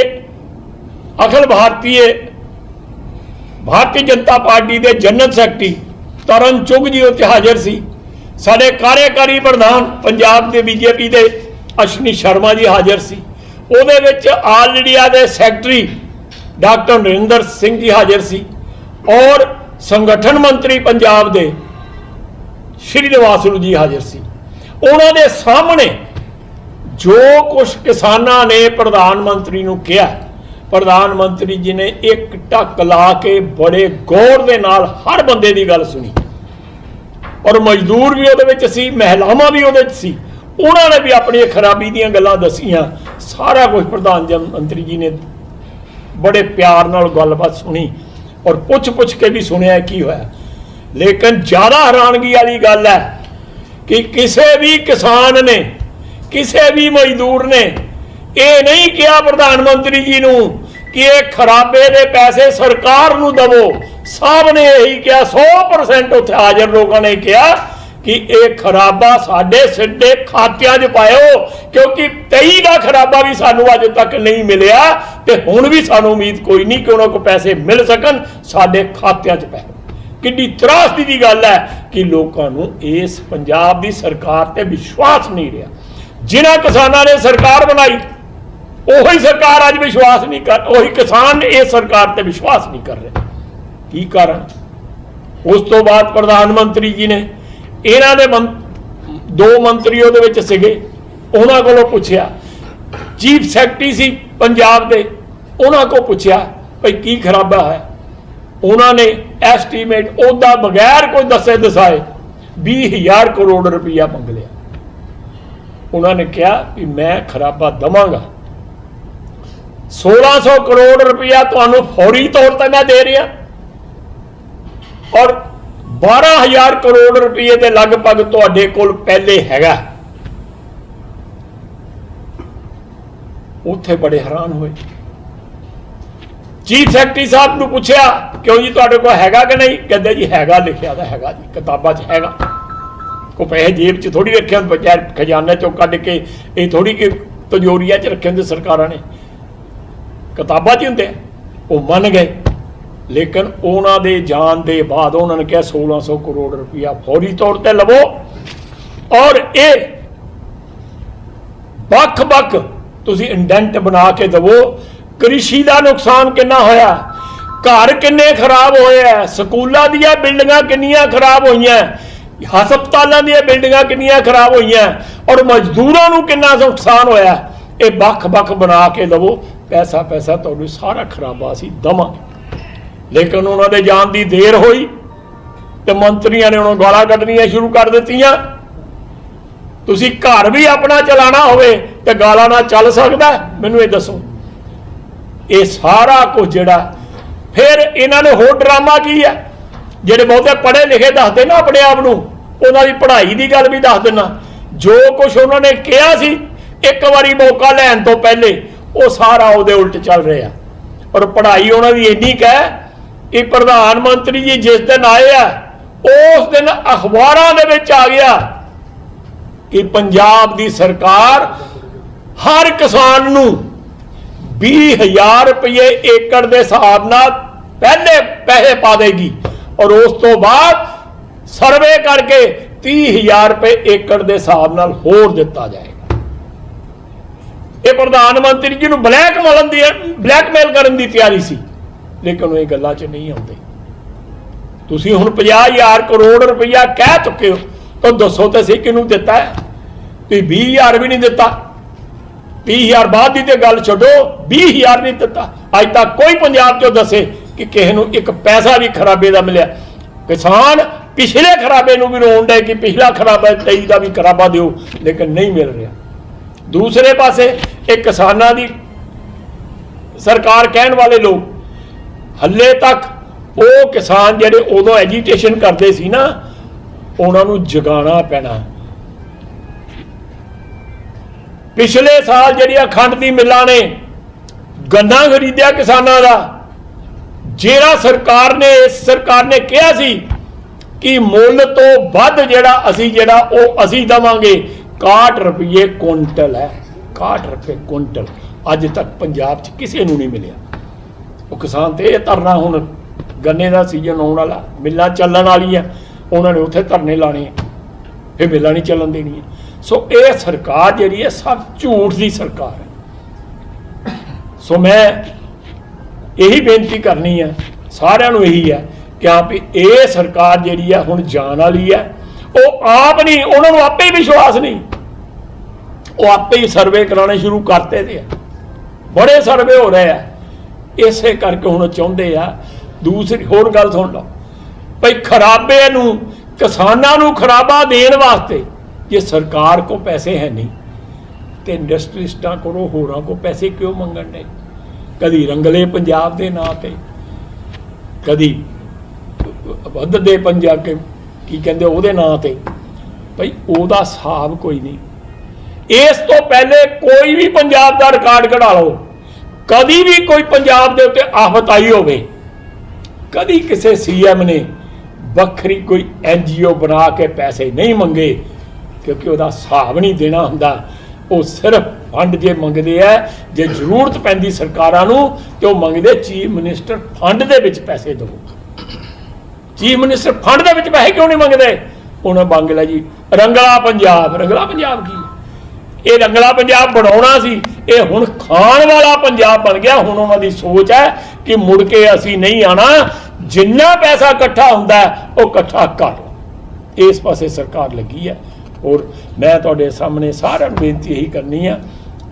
ਅਖਿਲ ਭਾਰਤੀ ਭਾਰਤੀ ਜਨਤਾ ਪਾਰਟੀ ਦੇ ਜਨਰਲ ਸੈਕਟਰੀ ਤਰਨ ਚੁਗ ਜੀ ਉੱਥੇ ਹਾਜ਼ਰ ਸੀ। ਸਾਡੇ ਕਾਰਜਕਾਰੀ ਪ੍ਰਧਾਨ ਪੰਜਾਬ ਦੇ ਬੀਜੇਪੀ ਦੇ ਅਸ਼ਨੀ ਸ਼ਰਮਾ ਜੀ ਹਾਜ਼ਰ ਸੀ। ਉਹਦੇ ਵਿੱਚ ਆਲ ਇੰਡੀਆ ਦੇ ਸੈਕਟਰੀ ਡਾਕਟਰ ਨਰਿੰਦਰ ਸਿੰਘ ਜੀ ਹਾਜ਼ਰ ਸੀ ਔਰ ਸੰਗਠਨ ਮੰਤਰੀ ਪੰਜਾਬ ਦੇ ਸ਼੍ਰੀ ਨਿਵਾਸਲੂ ਜੀ ਹਾਜ਼ਰ ਸੀ। ਉਹਨਾਂ ਦੇ ਸਾਹਮਣੇ ਜੋ ਕੁਝ ਕਿਸਾਨਾਂ ਨੇ ਪ੍ਰਧਾਨ ਮੰਤਰੀ ਨੂੰ ਕਿਹਾ, ਪ੍ਰਧਾਨ ਮੰਤਰੀ ਜੀ ਨੇ ਇੱਕ ਟੱਕ ਲਾ ਕੇ ਬੜੇ ਗੌਰ ਦੇ ਨਾਲ ਹਰ ਬੰਦੇ ਦੀ ਗੱਲ ਸੁਣੀ। ਔਰ ਮਜ਼ਦੂਰ ਵੀ ਉਹਦੇ ਵਿੱਚ ਸੀ, ਮਹਿਲਾਵਾਂ ਵੀ ਉਹਦੇ ਵਿੱਚ ਸੀ, ਉਹਨਾਂ ਨੇ ਵੀ ਆਪਣੀ ਖਰਾਬੀ ਦੀਆਂ ਗੱਲਾਂ ਦਸੀਆਂ। ਸਾਰਾ ਕੁਝ ਪ੍ਰਧਾਨ ਮੰਤਰੀ ਜੀ ਨੇ ਬੜੇ ਪਿਆਰ ਨਾਲ ਗੱਲਬਾਤ ਸੁਣੀ ਔਰ ਪੁੱਛ-ਪੁੱਛ ਕੇ ਵੀ ਸੁਣਿਆ ਕੀ ਹੋਇਆ। ਲੇਕਿਨ ਜ਼ਿਆਦਾ ਹੈਰਾਨਗੀ ਵਾਲੀ ਗੱਲ ਹੈ ਕਿ ਕਿਸੇ ਵੀ ਕਿਸਾਨ ਨੇ ਕਿਸੇ ਵੀ ਮਜ਼ਦੂਰ ਨੇ ਇਹ ਨਹੀਂ ਕਿਹਾ ਪ੍ਰਧਾਨ ਮੰਤਰੀ ਜੀ ਨੂੰ ਕਿ ਇਹ ਖਰਾਬੇ ਦੇ ਪੈਸੇ ਸਰਕਾਰ ਨੂੰ ਦਵੋ। ਸਭ ਨੇ ਇਹੀ ਕਿਹਾ 100% ਉੱਥੇ ਹਾਜ਼ਰ ਲੋਕਾਂ ਨੇ ਕਿਹਾ ਕਿ ਇਹ ਖਰਾਬਾ ਸਾਡੇ ਸਿੱਧੇ ਖਾਤਿਆਂ 'ਚ ਪਾਇਓ, ਕਿਉਂਕਿ 23 ਦਾ ਖਰਾਬਾ ਵੀ ਸਾਨੂੰ ਅਜੇ ਤੱਕ ਨਹੀਂ ਮਿਲਿਆ ਤੇ ਹੁਣ ਵੀ ਸਾਨੂੰ ਉਮੀਦ ਕੋਈ ਨਹੀਂ ਕਿ ਉਹਨਾਂ ਕੋਲ ਪੈਸੇ ਮਿਲ ਸਕਣ, ਸਾਡੇ ਖਾਤਿਆਂ 'ਚ ਪੈ। ਕਿੰਨੀ ਤਰਾਸਦੀ ਦੀ ਗੱਲ ਹੈ ਕਿ ਲੋਕਾਂ ਨੂੰ ਇਸ ਪੰਜਾਬ ਦੀ ਸਰਕਾਰ ਤੇ ਵਿਸ਼ਵਾਸ ਨਹੀਂ ਰਿਹਾ। ਜਿਨ੍ਹਾਂ ਕਿਸਾਨਾਂ ਨੇ ਸਰਕਾਰ ਬਣਾਈ, ਉਹੀ ਸਰਕਾਰ ਅੱਜ ਵਿਸ਼ਵਾਸ ਨਹੀਂ ਕਰ, ਉਹੀ ਕਿਸਾਨ ਇਹ ਸਰਕਾਰ ਤੇ ਵਿਸ਼ਵਾਸ ਨਹੀਂ ਕਰ ਰਹੇ। ਕੀ ਕਾਰਨ? ਉਸ ਤੋਂ ਬਾਅਦ ਪ੍ਰਧਾਨ ਮੰਤਰੀ ਜੀ ਨੇ ਇਹਨਾਂ ਦੇ ਮੰ- ਦੋ ਮੰਤਰੀ ਉਹਦੇ ਵਿੱਚ ਸੀਗੇ, ਉਹਨਾਂ ਕੋਲੋਂ ਪੁੱਛਿਆ। ਚੀਫ ਸੈਕਟਰੀ ਸੀ ਪੰਜਾਬ ਦੇ, ਉਹਨਾਂ ਕੋਲ ਪੁੱਛਿਆ, ਭਈ ਕੀ ਖਰਾਬਾ ਹੈ? ਉਹਨਾਂ ਨੇ ਐਸਟੀਮੇਟ ਉਹਦਾ ਬਗੈਰ ਕੋਈ ਦੱਸੇ ਦਸਾਏ 20000 ਕਰੋੜ ਰੁਪਇਆ ਮੰਗ ਲਿਆ। ਉਹਨਾਂ ਨੇ ਕਿਹਾ ਵੀ ਮੈਂ ਖਰਾਬਾ ਦਵਾਂਗਾ। 1600 ਕਰੋੜ ਰੁਪਇਆ ਤੁਹਾਨੂੰ ਫੌਰੀ ਤੌਰ ਤੇ ਮੈਂ ਦੇ ਰਿਹਾ। ਔਰ 12000 ਕਰੋੜ ਰੁਪਏ ਦੇ ਲਗਭਗ ਤੁਹਾਡੇ ਕੋਲ ਪਹਿਲੇ ਹੈਗਾ। ਉੱਥੇ ਬੜੇ ਹੈਰਾਨ ਹੋਏ। ਚੀਫ ਸੈਕਟਰੀ ਸਾਹਿਬ ਨੂੰ ਪੁੱਛਿਆ, ਕਿਉਂ ਜੀ ਤੁਹਾਡੇ ਕੋਲ ਹੈਗਾ ਕਿ ਨਹੀਂ? ਕਹਿੰਦੇ ਜੀ ਹੈਗਾ, ਲਿਖਿਆ ਤਾਂ ਹੈਗਾ ਜੀ, ਕਿਤਾਬਾਂ 'ਚ ਹੈਗਾ। ਕੋ ਪੈਸੇ ਜੇਬ 'ਚ ਥੋੜੀ ਰੱਖਿਆ ਬਚਾ ਖਜ਼ਾਨੇ 'ਚੋਂ ਕੱਢ ਕੇ, ਇਹ ਥੋੜੀ ਕਿ ਤਜੋਰੀਆਂ 'ਚ ਰੱਖੇ ਹੁੰਦੇ ਸਰਕਾਰਾਂ ਨੇ। ਕਿਤਾਬਾਂ 'ਚ ਹੁੰਦੇ ਉਹ ਮੰਨ ਗਏ। ਲੇਕਿਨ ਉਹਨਾਂ ਦੇ ਜਾਣ ਦੇ ਬਾਅਦ ਉਹਨਾਂ ਨੇ ਕਿਹਾ 1600 ਕਰੋੜ ਰੁਪਇਆ ਫੌਰੀ ਤੌਰ ਤੇ ਲਵੋ। ਔਰ ਇਹ ਵੱਖ-ਵੱਖ ਤੁਸੀਂ ਇੰਡੈਂਟ ਬਣਾ ਕੇ ਦਵੋ, ਕ੍ਰਿਸ਼ੀ ਦਾ ਨੁਕਸਾਨ ਕਿੰਨਾ ਹੋਇਆ? ਘਰ ਕਿੰਨੇ ਖਰਾਬ ਹੋਏ ਆ? ਸਕੂਲਾਂ ਦੀਆਂ ਬਿਲਡਿੰਗਾਂ ਕਿੰਨੀਆਂ ਖਰਾਬ ਹੋਈਆਂ? ਹਸਪਤਾਲਾਂ ਦੀਆਂ ਬਿਲਡਿੰਗਾਂ ਕਿੰਨੀਆਂ ਖਰਾਬ ਹੋਈਆਂ ਔਰ ਮਜ਼ਦੂਰਾਂ ਨੂੰ ਕਿੰਨਾ ਨੁਕਸਾਨ ਹੋਇਆ, ਇਹ ਵੱਖ-ਵੱਖ ਬਣਾ ਕੇ ਦਵੋ ਪੈਸਾ ਪੈਸਾ ਤੁਹਾਨੂੰ ਸਾਰਾ ਖਰਾਬਾ ਅਸੀਂ ਦਵਾਂਗੇ। ਲੇਕਿਨ ਉਹਨਾਂ ਦੇ ਜਾਣ ਦੀ ਦੇਰ ਹੋਈ ਤੇ ਮੰਤਰੀਆਂ ਨੇ ਉਹਨਾਂ ਗਾਲਾਂ ਕੱਢਣੀਆਂ ਸ਼ੁਰੂ ਕਰ ਦਿੱਤੀਆਂ। ਤੁਸੀਂ ਘਰ ਵੀ ਆਪਣਾ ਚਲਾਣਾ ਹੋਵੇ ਤੇ ਗਾਲਾਂ ਨਾਲ ਚੱਲ ਸਕਦਾ, ਮੈਨੂੰ ਇਹ ਦੱਸੋ। ਇਹ ਸਾਰਾ ਕੁਝ ਜਿਹੜਾ, ਫਿਰ ਇਹਨਾਂ ਨੇ ਹੋਰ ਡਰਾਮਾ ਕੀ ਹੈ? ਜਿਹੜੇ ਬਹੁਤੇ ਪੜ੍ਹੇ ਲਿਖੇ ਦੱਸਦੇ ਨਾ ਆਪਣੇ ਆਪ ਨੂੰ ਉਹਨਾਂ ਦੀ ਪੜ੍ਹਾਈ ਦੀ ਗੱਲ ਵੀ ਦੱਸ ਦਿੰਨਾ ਜੋ ਕੁਝ ਉਹਨਾਂ ਨੇ ਕਿਹਾ ਸੀ, ਇੱਕ ਵਾਰੀ ਮੌਕਾ ਲੈਣ ਤੋਂ ਪਹਿਲੇ ਉਹ ਸਾਰਾ ਉਹਦੇ ਉਲਟ ਚੱਲ ਰਿਹਾ। ਔਰ ਪੜ੍ਹਾਈ ਉਹਨਾਂ ਦੀ ਇੰਨੀ ਕੁ ਕਿ ਪ੍ਰਧਾਨ ਮੰਤਰੀ ਜੀ ਜਿਸ ਦਿਨ ਆਏ ਆ, ਉਸ ਦਿਨ ਅਖਬਾਰਾਂ ਦੇ ਵਿੱਚ ਆ ਗਿਆ ਕਿ ਪੰਜਾਬ ਦੀ ਸਰਕਾਰ ਹਰ ਕਿਸਾਨ ਨੂੰ 20000 ਰੁਪਏ ਏਕੜ ਦੇ ਹਿਸਾਬ ਨਾਲ ਪਹਿਲੇ ਪੈਸੇ ਪਾ ਦੇਗੀ। ਔਰ ਉਸ ਤੋਂ ਬਾਅਦ ਸਰਵੇ ਕਰਕੇ 30000 ਰੁਪਏ ਏਕੜ ਦੇ ਹਿਸਾਬ ਨਾਲ ਹੋਰ ਦਿੱਤਾ ਜਾਏਗਾ। ਇਹ ਪ੍ਰਧਾਨ ਮੰਤਰੀ ਜੀ ਨੂੰ ਬਲੈਕਮੇਲਨ ਦੀ ਬਲੈਕਮੇਲ ਕਰਨ ਦੀ ਤਿਆਰੀ ਸੀ, ਲੇਕਿਨ ਉਹ ਇਹ ਗੱਲਾਂ 'ਚ ਨਹੀਂ ਆਉਂਦੇ। ਤੁਸੀਂ ਹੁਣ 50000 ਕਰੋੜ ਰੁਪਈਆ ਕਹਿ ਚੁੱਕੇ ਹੋ, ਤਾਂ ਦੱਸੋ ਤੇ ਸਹੀ ਕਿਹਨੂੰ ਦਿੱਤਾ ਹੈ? ਤੁਸੀਂ 20000 ਵੀ ਨਹੀਂ ਦਿੱਤਾ। 20000 ਬਾਅਦ ਦੀ ਤੇ ਗੱਲ ਛੱਡੋ 20000 ਨਹੀਂ ਦਿੱਤਾ। ਅੱਜ ਤੱਕ ਕੋਈ ਪੰਜਾਬ 'ਚੋਂ ਦੱਸੇ ਕਿ ਕਿਸੇ ਨੂੰ ਇੱਕ ਪੈਸਾ ਵੀ ਖਰਾਬੇ ਦਾ ਮਿਲਿਆ। ਕਿਸਾਨ ਪਿਛਲੇ ਖਰਾਬੇ ਨੂੰ ਵੀ ਰੋਣ ਡਏ ਕਿ ਪਿਛਲਾ ਖਰਾਬਾ 23 ਦਾ ਵੀ ਖਰਾਬਾ ਦਿਓ, ਲੇਕਿਨ ਨਹੀਂ ਮਿਲ ਰਿਹਾ। ਦੂਸਰੇ ਪਾਸੇ ਇਹ ਕਿਸਾਨਾਂ ਦੀ ਸਰਕਾਰ ਕਹਿਣ ਵਾਲੇ ਲੋਕ, ਹੱਲੇ ਤੱਕ ਉਹ ਕਿਸਾਨ ਜਿਹੜੇ ਉਦੋਂ ਐਜੀਟੇਸ਼ਨ ਕਰਦੇ ਸੀ ਨਾ, ਉਹਨਾਂ ਨੂੰ ਜਗਾਉਣਾ ਪੈਣਾ। ਪਿਛਲੇ ਸਾਲ ਜਿਹੜੀਆਂ ਖੰਡ ਦੀ ਮਿੱਲਾਂ ਨੇ, ਗੰਨਾ ਖਰੀਦਿਆ ਕਿਸਾਨਾਂ ਦਾ, ਜਿਹੜਾ ਸਰਕਾਰ ਨੇ, ਇਸ ਸਰਕਾਰ ਨੇ ਕਿਹਾ ਸੀ ਕਿ ਮੁੱਲ ਤੋਂ ਵੱਧ ਜਿਹੜਾ ਅਸੀਂ ਜਿਹੜਾ ਉਹ ਅਸੀਂ ਦਵਾਂਗੇ। 61 ਰੁਪਏ ਕੁਇੰਟਲ ਹੈ। 61 ਰੁਪਏ ਕੁਇੰਟਲ। ਅੱਜ ਤੱਕ ਪੰਜਾਬ 'ਚ ਕਿਸੇ ਨੂੰ ਨਹੀਂ ਮਿਲਿਆ। ਉਹ ਕਿਸਾਨ ਤੇ ਇਹ ਧਰਨਾ ਹੁਣ ਗੰਨੇ ਦਾ ਸੀਜ਼ਨ ਆਉਣ ਵਾਲਾ, ਮਿੱਲਾਂ ਚੱਲਣ ਵਾਲੀ ਹੈ ਉਹਨਾਂ ਨੇ ਉੱਥੇ ਧਰਨੇ ਲਾਣੇ ਆ। ਫਿਰ ਮਿੱਲਾਂ ਨਹੀਂ ਚੱਲਣ ਦੇਣੀਆਂ। ਸੋ ਇਹ ਸਰਕਾਰ ਜਿਹੜੀ ਹੈ, ਸਭ ਝੂਠ ਦੀ ਸਰਕਾਰ ਹੈ। ਸੋ ਮੈਂ ਇਹੀ ਬੇਨਤੀ ਕਰਨੀ ਹੈ ਸਾਰਿਆਂ ਨੂੰ ਇਹੀ ਹੈ ਕਿ ਵੀ ਇਹ ਸਰਕਾਰ ਜਿਹੜੀ ਹੈ ਹੁਣ ਜਾਣ ਵਾਲੀ ਹੈ ਉਹ ਆਪ ਨਹੀਂ, ਉਹਨਾਂ ਨੂੰ ਆਪੇ ਹੀ ਵਿਸ਼ਵਾਸ ਨਹੀਂ। ਉਹ ਆਪੇ ਹੀ ਸਰਵੇ ਕਰਾਉਣੇ ਸ਼ੁਰੂ ਕਰਤੇ ਤੇ ਆ। ਬੜੇ ਸਰਵੇ ਹੋ ਰਹੇ ਆ। ਇਸੇ ਕਰਕੇ ਹੁਣ ਚਾਹੁੰਦੇ ਆ, ਦੂਸਰੀ ਹੋਰ ਗੱਲ ਸੁਣ ਲਓ। ਭਈ ਖਰਾਬੇ ਨੂੰ, ਕਿਸਾਨਾਂ ਨੂੰ ਖਰਾਬਾ ਦੇਣ ਵਾਸਤੇ ਜੇ ਸਰਕਾਰ ਕੋ ਪੈਸੇ ਹੈ ਨਹੀਂ, ਤੇ ਇੰਡਸਟਰੀਸਟਾਂ ਕੋਲੋਂ ਹੋਰਾਂ ਕੋ ਪੈਸੇ ਕਿਉਂ ਮੰਗਣ ਨੇ? ਕਦੀ ਰੰਗਲੇ ਪੰਜਾਬ ਦੇ ਨਾਂ ਤੇ, ਕਦੀ ਵੱਧ ਦੇ ਪੰਜਾਬ ਕੇ ਕੀ ਕਹਿੰਦੇ ਉਹਦੇ ਨਾਂ ਤੇ। ਭਈ ਉਹਦਾ ਹਿਸਾਬ ਕੋਈ ਨਹੀਂ। ਇਸ ਤੋਂ ਪਹਿਲੇ ਕੋਈ ਵੀ ਪੰਜਾਬ ਦਾ ਰਿਕਾਰਡ ਕਢਾ ਲਓ। ਕਦੀ ਵੀ ਕੋਈ ਪੰਜਾਬ ਦੇ ਉੱਤੇ ਆਫਤ ਆਈ ਹੋਵੇ। ਕਦੀ ਕਿਸੇ ਸੀਐਮ ਨੇ ਵੱਖਰੀ ਕੋਈ ਐਨਜੀਓ ਬਣਾ ਕੇ ਪੈਸੇ ਨਹੀਂ ਮੰਗੇ, ਕਿਉਂਕਿ ਉਹਦਾ ਹਿਸਾਬ ਨਹੀਂ ਦੇਣਾ ਹੁੰਦਾ। ਉਹ ਸਿਰਫ ਫੰਡ ਜੇ ਮੰਗਦੇ ਆ, ਜੇ ਜ਼ਰੂਰਤ ਪੈਂਦੀ ਸਰਕਾਰਾਂ ਨੂੰ, ਤੇ ਉਹ ਮੰਗਦੇ ਚੀਫ ਮਿਨਿਸਟਰ ਫੰਡ ਦੇ ਵਿੱਚ ਪੈਸੇ ਦਿਓ ਚੀਫ ਮਿਨਿਸਟਰ ਫੰਡ ਦੇ ਵਿੱਚ ਪੈਸੇ ਕਿਉਂ ਨਹੀਂ ਮੰਗਦੇ? ਉਹਨਾਂ ਮੰਗ ਲਿਆ ਜੀ, ਰੰਗਲਾ ਪੰਜਾਬ ਰੰਗਲਾ ਪੰਜਾਬ ਕੀ? ਇਹ ਰੰਗਲਾ ਪੰਜਾਬ ਬਣਾਉਣਾ ਸੀ, ਇਹ ਹੁਣ ਖਾਣ ਵਾਲਾ ਪੰਜਾਬ ਬਣ ਗਿਆ, ਹੁਣ ਉਹਨਾਂ ਦੀ ਸੋਚ ਹੈ ਕਿ ਮੁੜ ਕੇ ਅਸੀਂ ਨਹੀਂ ਆਣਾ ਜਿੰਨਾ ਪੈਸਾ ਇਕੱਠਾ ਹੁੰਦਾ ਉਹ ਇਕੱਠਾ ਕਰ ਲਓ। ਇਸ ਪਾਸੇ ਸਰਕਾਰ ਲੱਗੀ ਹੈ। ਔਰ ਮੈਂ ਤੁਹਾਡੇ ਸਾਹਮਣੇ ਸਾਰਿਆਂ ਨੂੰ ਬੇਨਤੀ ਇਹੀ ਕਰਨੀ ਆ